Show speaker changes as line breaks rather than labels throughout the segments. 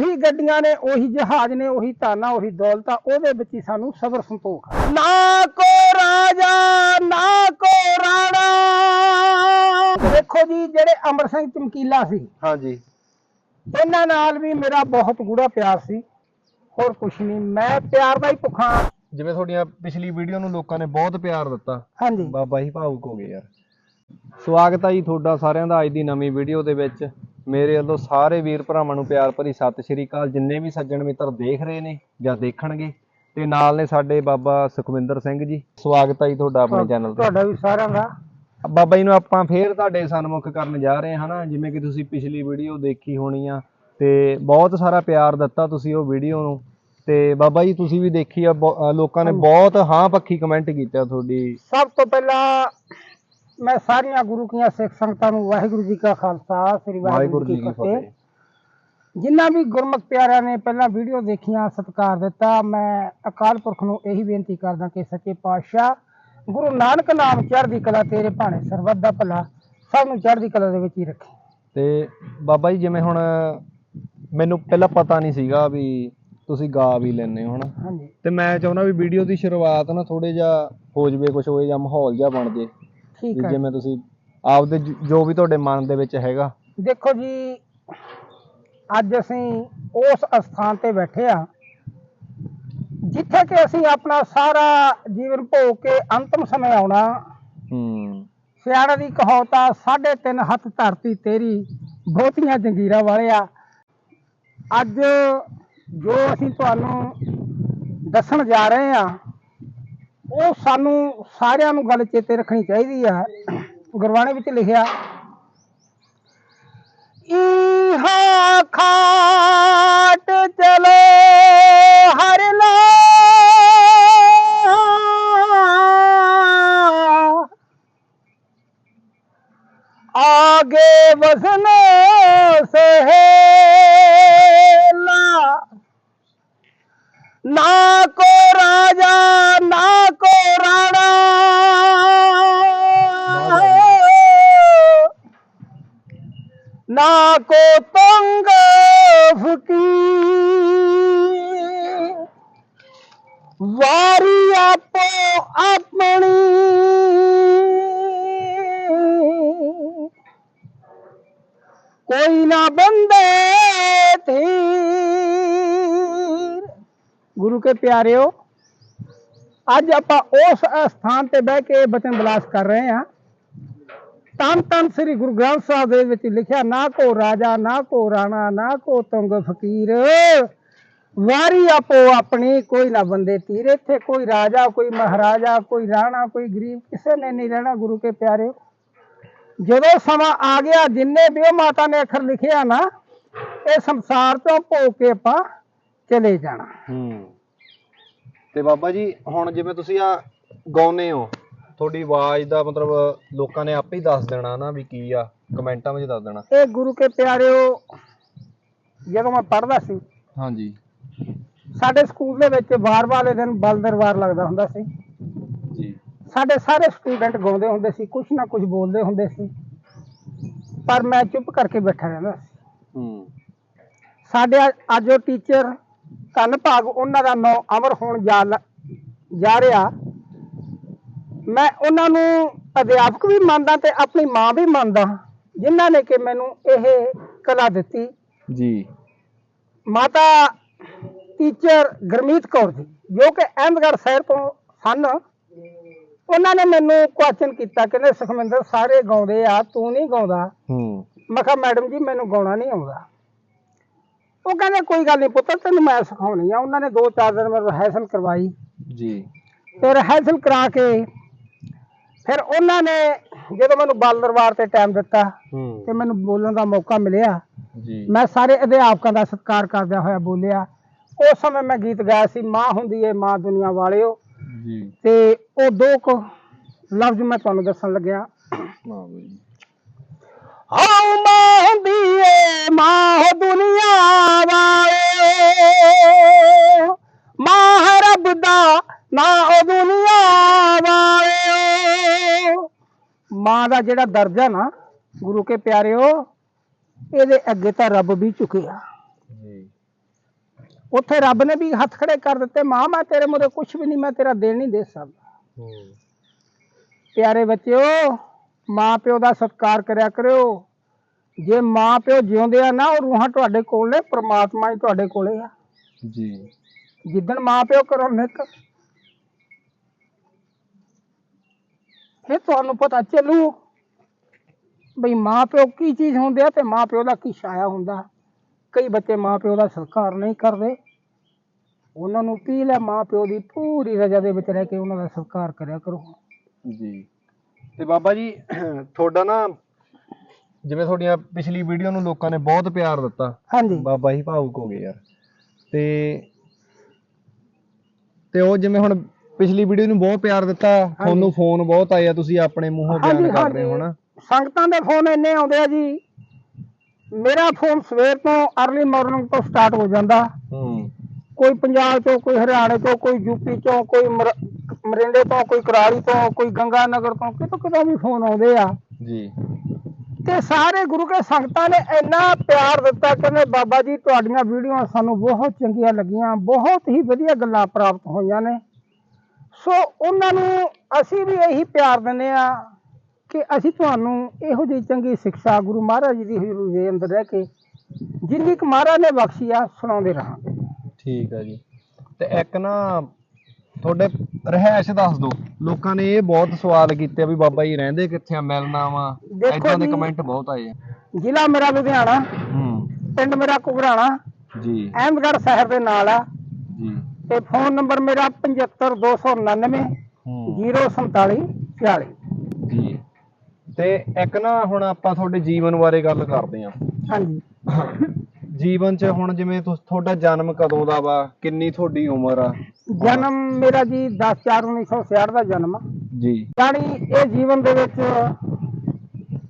ਉਹੀ ਗੱਡੀਆਂ ਨੇ ਉਹੀ ਜਹਾਜ਼ ਨੇ ਉਹੀ ਤਾਨਾ ਉਹੀ ਦੌਲਤ ਆ ਉਹਦੇ ਵਿੱਚ ਹੀ ਸਾਨੂੰ ਸਬਰ ਸੰਤੋਖ ਆ। ਨਾ ਕੋ ਰਾਜਾ ਨਾ ਕੋ ਰਾਣਾ। ਦੇਖੋ ਜੀ ਜਿਹੜੇ ਅਮਰ ਸਿੰਘ ਚਮਕੀਲਾ ਸੀ
ਹਾਂਜੀ।
ਇਹਨਾਂ ਨਾਲ ਵੀ ਮੇਰਾ ਬਹੁਤ ਗੂੜਾ ਪਿਆਰ ਸੀ। ਹੋਰ ਕੁਛ ਨਹੀਂ ਮੈਂ ਪਿਆਰ ਦਾ ਹੀ ਭੁੱਖਾ
ਜਿਵੇਂ ਤੁਹਾਡੀਆਂ ਪਿਛਲੀ ਵੀਡੀਓ ਨੂੰ ਲੋਕਾਂ ਨੇ ਬਹੁਤ ਪਿਆਰ ਦਿੱਤਾ।
ਹਾਂਜੀ।
ਬਾਬਾ ਹੀ ਭਾਵੁਕ ਹੋ ਗਏ ਯਾਰ। ਸਵਾਗਤ ਹੈ ਜੀ ਤੁਹਾਡਾ ਸਾਰਿਆਂ ਦਾ ਅੱਜ ਦੀ ਨਵੀਂ ਵੀਡੀਓ ਦੇ ਵਿੱਚ। ਮੇਰੇ ਵੱਲੋਂ ਸਾਰੇ ਵੀਰ ਭਰਾਵਾਂ ਨੂੰ ਪਿਆਰ ਭਰੀ ਸਤਿ ਸ਼੍ਰੀ ਅਕਾਲ। ਜਿੰਨੇ ਵੀ ਸੱਜਣ ਮਿੱਤਰ ਦੇਖ ਰਹੇ ਨੇ ਜਾਂ ਦੇਖਣਗੇ ਤੇ ਨਾਲ ਨੇ ਸਾਡੇ ਬਾਬਾ ਸੁਖਵਿੰਦਰ ਸਿੰਘ ਜੀ। ਸਵਾਗਤ ਹੈ ਜੀ ਤੁਹਾਡਾ ਆਪਣੇ ਚੈਨਲ ਤੇ।
ਤੁਹਾਡਾ ਵੀ ਸਾਰਿਆਂ ਦਾ।
ਬਾਬਾ ਜੀ ਨੂੰ ਆਪਾਂ ਫੇਰ ਤੁਹਾਡੇ ਸਨਮੁਖ ਕਰਨ ਜਾ ਰਹੇ ਹਾਂ ਹਨਾ ਜਿਵੇਂ ਕਿ ਤੁਸੀਂ ਪਿਛਲੀ ਵੀਡੀਓ ਦੇਖੀ ਹੋਣੀ ਆ ਤੇ ਬਹੁਤ ਸਾਰਾ ਪਿਆਰ ਦਿੱਤਾ ਤੁਸੀਂ ਉਹ ਵੀਡੀਓ ਨੂੰ। ਤੇ ਬਾਬਾ ਜੀ ਤੁਸੀਂ ਵੀ ਦੇਖੀ ਆ ਲੋਕਾਂ ਨੇ ਬਹੁਤ ਹਾਂ ਪੱਖੀ ਕਮੈਂਟ ਕੀਤਾ ਤੁਹਾਡੀ।
ਸਭ ਤੋਂ ਪਹਿਲਾਂ ਮੈਂ ਸਾਰੀਆਂ ਗੁਰੂ ਕੀਆਂ ਸਿੱਖ ਸੰਗਤਾਂ ਨੂੰ ਵਾਹਿਗੁਰੂ ਜੀ ਕਾ ਖਾਲਸਾ ਸ੍ਰੀ
ਵਾਹਿਗੁਰੂ ਜੀ ਕੀ ਫਤਿਹ।
ਜਿਨ੍ਹਾਂ ਵੀ ਗੁਰਮੁਖ ਪਿਆਰਿਆਂ ਨੇ ਪਹਿਲਾਂ ਵੀਡੀਓ ਦੇਖੀਆਂ ਸਤਿਕਾਰ ਦਿੱਤਾ ਮੈਂ ਅਕਾਲ ਪੁਰਖ ਨੂੰ ਇਹੀ ਬੇਨਤੀ ਕਰਦਾ ਕਿ ਸੱਚੇ ਪਾਤਸ਼ਾਹ ਗੁਰੂ ਨਾਨਕ ਨਾਮ ਚੜ੍ਹਦੀ ਕਲਾ ਤੇਰੇ ਭਾਣੇ ਸਰਬੱਤ ਦਾ ਭਲਾ ਸਭ ਨੂੰ ਚੜ੍ਹਦੀ ਕਲਾ ਦੇ ਵਿੱਚ ਹੀ ਰੱਖੇ।
ਤੇ ਬਾਬਾ ਜੀ ਜਿਵੇਂ ਹੁਣ ਮੈਨੂੰ ਪਹਿਲਾਂ ਪਤਾ ਨਹੀਂ ਸੀਗਾ ਵੀ ਤੁਸੀਂ ਗਾ ਵੀ ਲੈਂਦੇ ਹੋ ਹਨਾ?
ਹਾਂਜੀ।
ਤੇ ਮੈਂ ਚਾਹੁੰਦਾ ਵੀ ਵੀਡੀਓ ਦੀ ਸ਼ੁਰੂਆਤ ਨਾ ਥੋੜੇ ਜਿਹਾ ਹੋ ਜਵੇ ਕੁਝ ਹੋਏ ਜਾਂ ਮਾਹੌਲ ਜਿਹਾ ਬਣ ਜੇ
ਠੀਕ
ਵੀ
ਹੈ।
ਜਿਵੇਂ ਤੁਸੀਂ ਆਪਦੇ ਜ- ਜੋ ਵੀ ਤੁਹਾਡੇ ਮਨ ਦੇ ਵਿੱਚ ਹੈਗਾ।
ਦੇਖੋ ਜੀ ਅੱਜ ਅਸੀਂ ਉਸ ਅਸਥਾਨ ਤੇ ਬੈਠੇ ਆ ਜਿੱਥੇ ਕਿ ਅਸੀਂ ਆਪਣਾ ਸਾਰਾ ਜੀਵਨ ਭੋਗ ਕੇ ਅੰਤਮ ਸਮੇਂ ਆਉਣਾ।
ਹੂੰ।
ਸਿਆਣਾ ਦੀ ਕਹਾਵਤਾ ਸਾਢੇ ਤਿੰਨ ਹੱਥ ਧਰਤੀ ਤੇਰੀ ਬਹੁਤੀਆਂ ਜੰਗੀਰਾਂ ਵਾਲਿਆ। ਅੱਜ ਜੋ ਅਸੀਂ ਤੁਹਾਨੂੰ ਦੱਸਣ ਜਾ ਰਹੇ ਆ ਉਹ ਸਾਨੂੰ ਸਾਰਿਆਂ ਨੂੰ ਗੱਲ ਚੇਤੇ ਰੱਖਣੀ ਚਾਹੀਦੀ ਆ। ਗੁਰਬਾਣੀ ਵਿੱਚ ਲਿਖਿਆ ਇਹਾ ਖਾਟ ਚਲੋ ਹਰ ਲਾ ਆਗੇ ਵਸਨੇ ਸਹੇਲਾ, ਨਾ ना को तंग फकीर ਵਾਰੀ ਆਪੋ ਆਪਣੀ ਕੋਈ ਨਾ ਬੰਦੇ ਥੀਰ ਗੁਰੂ ਕੇ ਪਿਆਰਿਓ ਅੱਜ ਆਪਾਂ ਉਸ ਸਥਾਨ ਤੇ ਬਹਿ ਕੇ ਬਚਨ ਬਲਾਸ ਕਰ ਰਹੇ ਹਾਂ ਤਨ ਤਨ ਸ੍ਰੀ ਗੁਰੂ ਗ੍ਰੰਥ ਸਾਹਿਬ ਦੇ ਵਿੱਚ ਲਿਖਿਆ, ਨਾ ਕੋ ਰਾਜਾ, ਨਾ ਕੋ ਰਾਣਾ, ਨਾ ਕੋ ਤੁੰਗ ਫਕੀਰ। ਵਾਰੀ ਆਪੋ ਆਪਣੀ, ਕੋਈ ਨਾ ਬੰਦੇ ਤੀਰ। ਇੱਥੇ ਕੋਈ ਰਾਜਾ, ਕੋਈ ਮਹਾਰਾਜਾ, ਕੋਈ ਰਾਣਾ, ਕੋਈ ਗਰੀਬ, ਕਿਸੇ ਨੇ ਨਹੀਂ ਰਹਿਣਾ, ਗੁਰੂ ਕੇ ਪਿਆਰੇ। ਜਦੋਂ ਸਮਾਂ ਆ ਗਿਆ, ਜਿੰਨੇ ਵੀ ਉਹ ਮਾਤਾ ਨੇ ਅੱਖਰ ਲਿਖਿਆ ਨਾ, ਇਹ ਸੰਸਾਰ ਤੋਂ ਭੋਗ ਕੇ ਆਪਾਂ ਚਲੇ ਜਾਣਾ।
ਹੂੰ। ਤੇ ਬਾਬਾ ਜੀ, ਹੁਣ ਜਿਵੇਂ ਤੁਸੀਂ ਆ ਗਾਉਨੇ ਹੋ ਤੁਹਾਡੀ ਆਵਾਜ਼ ਦਾ ਮਤਲਬ ਲੋਕਾਂ ਨੇ ਆਪੇ ਹੀ ਦੱਸ ਦੇਣਾ ਨਾ ਵੀ ਕੀ ਆ ਕਮੈਂਟਾਂ ਵਿੱਚ ਦੱਸ ਦੇਣਾ।
ਇਹ ਗੁਰੂ ਕੇ ਪਿਆਰਿਓ ਜਦੋਂ ਮੈਂ ਪੜ੍ਹਦਾ ਸੀ
ਹਾਂਜੀ।
ਸਾਡੇ ਸਕੂਲ ਦੇ ਵਿੱਚ ਵਾਰ ਵਾਲੇ ਦਿਨ ਬਲ ਦਰਬਾਰ ਲੱਗਦਾ ਹੁੰਦਾ ਸੀ।
ਜੀ।
ਸਾਡੇ ਸਾਰੇ ਸਟੂਡੈਂਟ ਗਾਉਂਦੇ ਹੁੰਦੇ ਸੀ ਕੁਛ ਨਾ ਕੁਛ ਬੋਲਦੇ ਹੁੰਦੇ ਸੀ। ਪਰ ਮੈਂ ਚੁੱਪ ਕਰਕੇ ਬੈਠਾ ਰਹਿੰਦਾ ਸੀ।
ਹੂੰ।
ਸਾਡੇ ਅੱਜ- ਉਹ ਟੀਚਰ ਧੰਨ ਭਾਗ ਉਹਨਾਂ ਦਾ ਨਾਂ ਅਮਰ ਹੋਣ ਜਾ ਲ- ਜਾ ਰਿਹਾ। ਮੈਂ ਉਹਨਾਂ ਨੂੰ ਅਧਿਆਪਕ ਵੀ ਮੰਨਦਾ ਤੇ ਆਪਣੀ ਮਾਂ ਵੀ ਮੰਨਦਾ ਜਿਨ੍ਹਾਂ ਨੇ ਕਿ ਮੈਨੂੰ ਇਹ ਕਲਾ ਦਿੱਤੀ।
ਜੀ।
ਮਾਤਾ ਟੀਚਰ ਗਰਮੀਤ ਕੌਰ ਜੀ ਜੋ ਕਿ ਅਹਿਮਦਗੜ੍ਹ ਸ਼ਹਿਰ ਤੋਂ ਸਨ ਉਹਨਾਂ ਨੇ ਮੈਨੂੰ ਕੁਐਸਚਨ ਕੀਤਾ ਕਹਿੰਦੇ ਸੁਖਮਿੰਦਰ ਸਾਰੇ ਗਾਉਂਦੇ ਆ ਤੂੰ ਨਹੀਂ ਗਾਉਂਦਾ।
ਹੂੰ।
ਮੈਂ ਕਿਹਾ ਮੈਡਮ ਜੀ ਮੈਨੂੰ ਗਾਉਣਾ ਨਹੀਂ ਆਉਂਦਾ। ਉਹ ਕਹਿੰਦੇ ਕੋਈ ਗੱਲ ਨਹੀਂ ਪੁੱਤਰ ਤੈਨੂੰ ਮੈਂ ਸਿਖਾਉਣੀ ਆ। ਉਹਨਾਂ ਨੇ ਦੋ ਚਾਰ ਦਿਨ ਮੈਂ ਰਿਹਰਸਲ ਕਰਵਾਈ।
ਜੀ।
ਤੇ ਰਿਹਰਸਲ ਕਰਾ ਕੇ ਫਿਰ ਉਹਨਾਂ ਨੇ ਜਦੋਂ ਮੈਨੂੰ ਬਾਲ ਦਰਬਾਰ ਤੇ ਟਾਈਮ ਦਿੱਤਾ ਤੇ ਮੈਨੂੰ ਬੋਲਣ ਦਾ ਮੌਕਾ ਮਿਲਿਆ।
ਜੀ।
ਮੈਂ ਸਾਰੇ ਅਧਿਆਪਕਾਂ ਦਾ ਸਤਿਕਾਰ ਕਰਦਿਆਂ ਹੋਇਆ ਬੋਲਿਆ। ਉਸ ਸਮੇਂ ਮੈਂ ਗੀਤ ਗਾਇਆ ਸੀ ਮਾਂ ਹੁੰਦੀ ਏ ਮਾਂ ਦੁਨੀਆ ਵਾਲਿਓ।
ਜੀ।
ਤੇ ਉਹ ਦੋ ਕੁ ਲਫ਼ਜ਼ ਮੈਂ ਤੁਹਾਨੂੰ ਦੱਸਣ ਲੱਗਿਆ। ਆਉ ਮਾਂ ਹੁੰਦੀ ਏ ਮਾਂ ਦੁਨੀਆ ਵਾਲਿਓ। ਮਾਂ ਰੱਬ ਦਾ ਨਾ ਉਹ ਦੁਨੀਆ ਵਾਲਿਓ। ਮਾਂ ਦਾ ਜਿਹੜਾ ਦਰਜਾ ਨਾ ਗੁਰੂ ਕੇ ਪਿਆਰਿਓ ਇਹਦੇ ਅੱਗੇ ਤਾਂ ਰੱਬ ਵੀ ਝੁਕਿਆ।
ਜੀ।
ਉੱਥੇ ਰੱਬ ਨੇ ਵੀ ਹੱਥ ਖੜੇ ਕਰ ਦਿੱਤੇ ਮਾਂ ਮੈਂ ਤੇਰੇ ਮੂਹਰੇ ਕੁਝ ਵੀ ਨਹੀਂ ਮੈਂ ਤੇਰਾ ਦੇਣ ਨਹੀਂ ਦੇ ਸਕਦਾ। ਪਿਆਰੇ ਬੱਚਿਓ ਮਾਂ ਪਿਓ ਦਾ ਸਤਿਕਾਰ ਕਰਿਆ ਕਰਿਓ। ਜੇ ਮਾਂ ਪਿਓ ਜਿਉਂਦੇ ਆ ਨਾ ਉਹ ਰੂਹਾਂ ਤੁਹਾਡੇ ਕੋਲ ਨੇ ਪ੍ਰਮਾਤਮਾ ਹੀ ਤੁਹਾਡੇ ਕੋਲੇ ਆ।
ਜੀ।
ਜਿੱਦਣ ਮਾਂ ਪਿਓ ਕਰੋ ਨਿਕ ਫਿਰ ਤੁਹਾਨੂੰ ਪਤਾ ਚੱਲੂ ਬਈ ਮਾਂ ਪਿਓ ਕੀ ਚੀਜ਼ ਹੁੰਦੇ ਆ ਤੇ ਮਾਂ ਪਿਓ ਦਾ ਕੀ ਛਾਇਆ ਹੁੰਦਾ। ਕਈ ਬੱਚੇ ਮਾਂ ਪਿਓ ਦਾ ਸਤਿਕਾਰ ਨਹੀਂ ਕਰਦੇ। ਉਹਨਾਂ ਨੂੰ ਕੀ ਲੈ ਮਾਂ ਪਿਓ ਦੀ ਪੂਰੀ ਰਜਾ ਦੇ ਵਿੱਚ ਰਹਿ ਕੇ ਉਹਨਾਂ ਦਾ ਸਤਿਕਾਰ ਕਰਿਆ ਕਰੋ।
ਜੀ। ਤੇ ਬਾਬਾ ਜੀ ਤੁਹਾਡਾ ਨਾ ਜਿਵੇਂ ਤੁਹਾਡੀਆਂ ਪਿਛਲੀ ਵੀਡੀਓ ਨੂੰ ਲੋਕਾਂ ਨੇ ਬਹੁਤ ਪਿਆਰ ਦਿੱਤਾ।
ਹਾਂਜੀ।
ਬਾਬਾ ਹੀ ਭਾਵੁਕ ਹੋ ਗਏ ਯਾਰ। ਤੇ ਤੇ ਉਹ ਜਿਵੇਂ ਹੁਣ ਪਿਛਲੀ ਵੀਡੀਓ ਨੂੰ ਬਹੁਤ ਪਿਆਰ ਦਿੱਤਾ ਤੁਹਾਨੂੰ ਫੋਨ ਬਹੁਤ ਆਏ ਆ ਤੁਸੀਂ ਆਪਣੇ ਮੂੰਹੋਂ ਬਿਆਨ ਕਰ ਰਹੇ ਹੋ। ਨਾ
ਸੰਗਤਾਂ ਦੇ ਫੋਨ ਇੰਨੇ ਆਉਂਦੇ ਆ ਜੀ ਮੇਰਾ ਫੋਨ ਸਵੇਰ ਤੋਂ ਅਰਲੀ ਮਾਰਨਿੰਗ ਤੋਂ ਸਟਾਰਟ ਹੋ ਜਾਂਦਾ।
ਹੂੰ।
ਕੋਈ ਪੰਜਾਬ ਤੋਂ ਕੋਈ ਹਰਿਆਣੇ ਤੋਂ ਕੋਈ ਯੂਪੀ ਤੋਂ ਕੋਈ ਮਰ- ਮਰਿੰਡੇ ਤੋਂ ਕੋਈ ਕਰਾਲੀ ਤੋਂ ਕੋਈ ਗੰਗਾ ਨਗਰ ਤੋਂ ਕਿਤੋਂ ਕਿਤੋਂ ਵੀ ਫੋਨ ਆਉਂਦੇ ਆ।
ਜੀ।
ਤੇ ਸਾਰੇ ਗੁਰੂ ਕੇ ਸੰਗਤਾਂ ਨੇ ਇੰਨਾ ਪਿਆਰ ਦਿੱਤਾ ਕਹਿੰਦੇ ਬਾਬਾ ਜੀ ਤੁਹਾਡੀਆਂ ਵੀਡੀਓ ਸਾਨੂੰ ਬਹੁਤ ਚੰਗੀਆਂ ਲੱਗੀਆਂ ਬਹੁਤ ਹੀ ਵਧੀਆ ਗੱਲਾਂ ਪ੍ਰਾਪਤ ਹੋਈਆਂ ਨੇ। ਸੋ ਉਹਨਾਂ ਨੂੰ ਅਸੀਂ ਵੀ ਇਹੀ ਪਿਆਰ ਦਿੰਦੇ ਆ ਕਿ ਅਸੀਂ ਤੁਹਾਨੂੰ ਇਹੋ ਜਿਹੀ ਚੰਗੀ ਸਿੱਖਿਆ ਗੁਰੂ ਮਹਾਰਾਜ ਜੀ ਦੀ ਹਜ਼ੂਰੀ ਦੇ ਅੰਦਰ ਰਹਿ ਕੇ ਜਿੰਨੀ ਕੁ ਮਹਾਰਾਜ ਨੇ ਬਖਸ਼ੀ ਆ ਸੁਣਾਉਂਦੇ ਰਹਾਂਗੇ।
ਠੀਕ ਹੈ ਜੀ। ਤੇ ਇੱਕ ਨਾ ਤੁਹਾਡੇ ਰਹਿائش ਦੱਸ ਦੋ ਲੋਕਾਂ ਨੇ ਇਹ ਬਹੁਤ ਸਵਾਲ ਕੀਤੇ ਆ ਵੀ ਬਾਬਾ ਜੀ ਰਹਿੰਦੇ ਕਿੱਥੇ ਆ ਮਿਲਣਾ ਵਾ ਇਦਾਂ ਦੇ ਕਮੈਂਟ ਬਹੁਤ ਆਏ ਆ।
ਜ਼ਿਲ੍ਹਾ ਮੇਰਾ ਲੁਧਿਆਣਾ
ਹੂੰ।
ਪਿੰਡ ਮੇਰਾ ਕੁਬਰਾਣਾ
ਜੀ।
ਅਹਿਮਦਗੜ੍ਹ ਸਾਹਿਬ ਦੇ ਨਾਲ ਆ। ਤੇ ਫੋਨ ਨੰਬਰ ਮੇਰਾ 75299
ਹੂੰ।
047 40
ਜੀ। ਤੇ ਇੱਕ ਨਾ ਹੁਣ ਆਪਾਂ ਤੁਹਾਡੇ ਜੀਵਨ ਬਾਰੇ ਗੱਲ ਕਰਦੇ ਆ
ਹਾਂਜੀ।
ਜੀਵਨ 'ਚ ਹੁਣ ਜਿਵੇਂ ਤੁਸ- ਤੁਹਾਡਾ ਜਨਮ ਕਦੋਂ ਦਾ ਵਾ? ਕਿੰਨੀ ਤੁਹਾਡੀ ਉਮਰ ਆ?
ਜਨਮ ਮੇਰਾ ਜੀ 10 4 1966 ਦਾ ਜਨਮ ਆ।
ਜੀ।
ਯਾਨੀ ਇਹ ਜੀਵਨ ਦੇ ਵਿੱਚ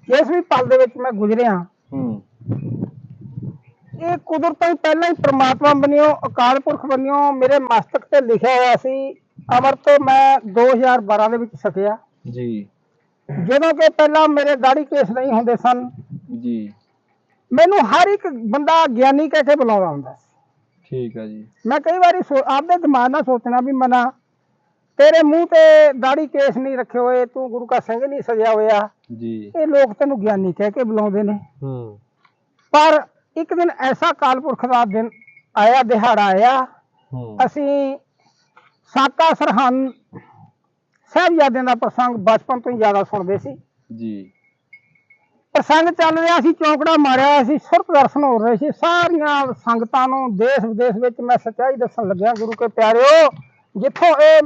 ਜਿਸ ਵੀ ਪਲ ਦੇ ਵਿੱਚ ਮੈਂ ਗੁਜ਼ਰਿਆ
ਹੂੰ।
ਇਹ ਕੁਦਰਤੋਂ ਹੀ ਪਹਿਲਾਂ ਹੀ ਪ੍ਰਮਾਤਮਾ ਬਣਿਓ ਅਕਾਲ ਪੁਰਖ ਬਣਿਓ ਮੇਰੇ ਮਸਤਕ ਤੇ ਲਿਖਿਆ ਹੋਇਆ ਸੀ ਅਮਰਤ ਮੈਂ 2012 ਦੇ ਵਿੱਚ ਸਕਿਆ
ਜੀ।
ਜਦੋਂ ਕਿ ਪਹਿਲਾਂ ਮੇਰੇ ਦਾੜੀ ਕੇਸ ਨਹੀਂ ਹੁੰਦੇ ਸਨ।
ਜੀ।
ਮੈਨੂੰ ਹਰ ਇੱਕ ਬੰਦਾ ਗਿਆਨੀ ਕਹਿ ਕੇ ਬੁਲਾਉਂਦਾ ਹੁੰਦਾ ਸੀ।
ਠੀਕ ਆ ਜੀ।
ਮੈਂ ਕਈ ਵਾਰੀ ਸੋ- ਆਪਦੇ ਦਿਮਾਗ ਨਾਲ ਸੋਚਣਾ ਵੀ ਮਨਾ ਤੇਰੇ ਮੂੰਹ ਤੇ ਦਾੜੀ ਕੇਸ ਨਹੀਂ ਰੱਖੇ ਹੋਏ ਤੂੰ ਗੁਰੂ ਕਾ ਸਿੰਘ ਨਹੀਂ ਸਜਿਆ ਹੋਇਆ।
ਜੀ।
ਇਹ ਲੋਕ ਤੈਨੂੰ ਗਿਆਨੀ ਕਹਿ ਕੇ ਬੁਲਾਉਂਦੇ ਨੇ।
ਹੂੰ।
ਪਰ ਇੱਕ ਦਿਨ ਐਸਾ ਕਾਲਪੁਰਖ ਦਾ ਦਿਨ ਆਇਆ ਦਿਹਾੜਾ ਆਇਆ। ਅਸੀਂ ਸਾਕਾ ਸਰਹੰਦ ਸਾਹਿਬਜ਼ਾਦਿਆਂ ਦਾ ਪ੍ਰਸੰਗ ਬਚਪਨ ਤੋਂ ਹੀ ਜ਼ਿਆਦਾ ਸੁਣਦੇ ਸੀ।
ਜੀ।
ਪ੍ਰਸੰਗ ਚੱਲ ਰਿਹਾ ਸੀ ਚੌਂਕੜਾ ਮਾਰਿਆ ਸੀ ਸੁਰਤ ਦਰਸ਼ਨ ਹੋ ਰਹੇ ਸੀ। ਸਾਰੀਆਂ ਸੰਗਤਾਂ ਨੂੰ ਦੇਸ਼ ਵਿਦੇਸ਼ ਵਿੱਚ ਮੈਂ ਸੱਚਾਈ ਦੱਸਣ ਲੱਗਿਆ ਗੁਰੂ ਕੇ ਪਿਆਰਿਓ ਜਿੱਥੋਂ ਇਹ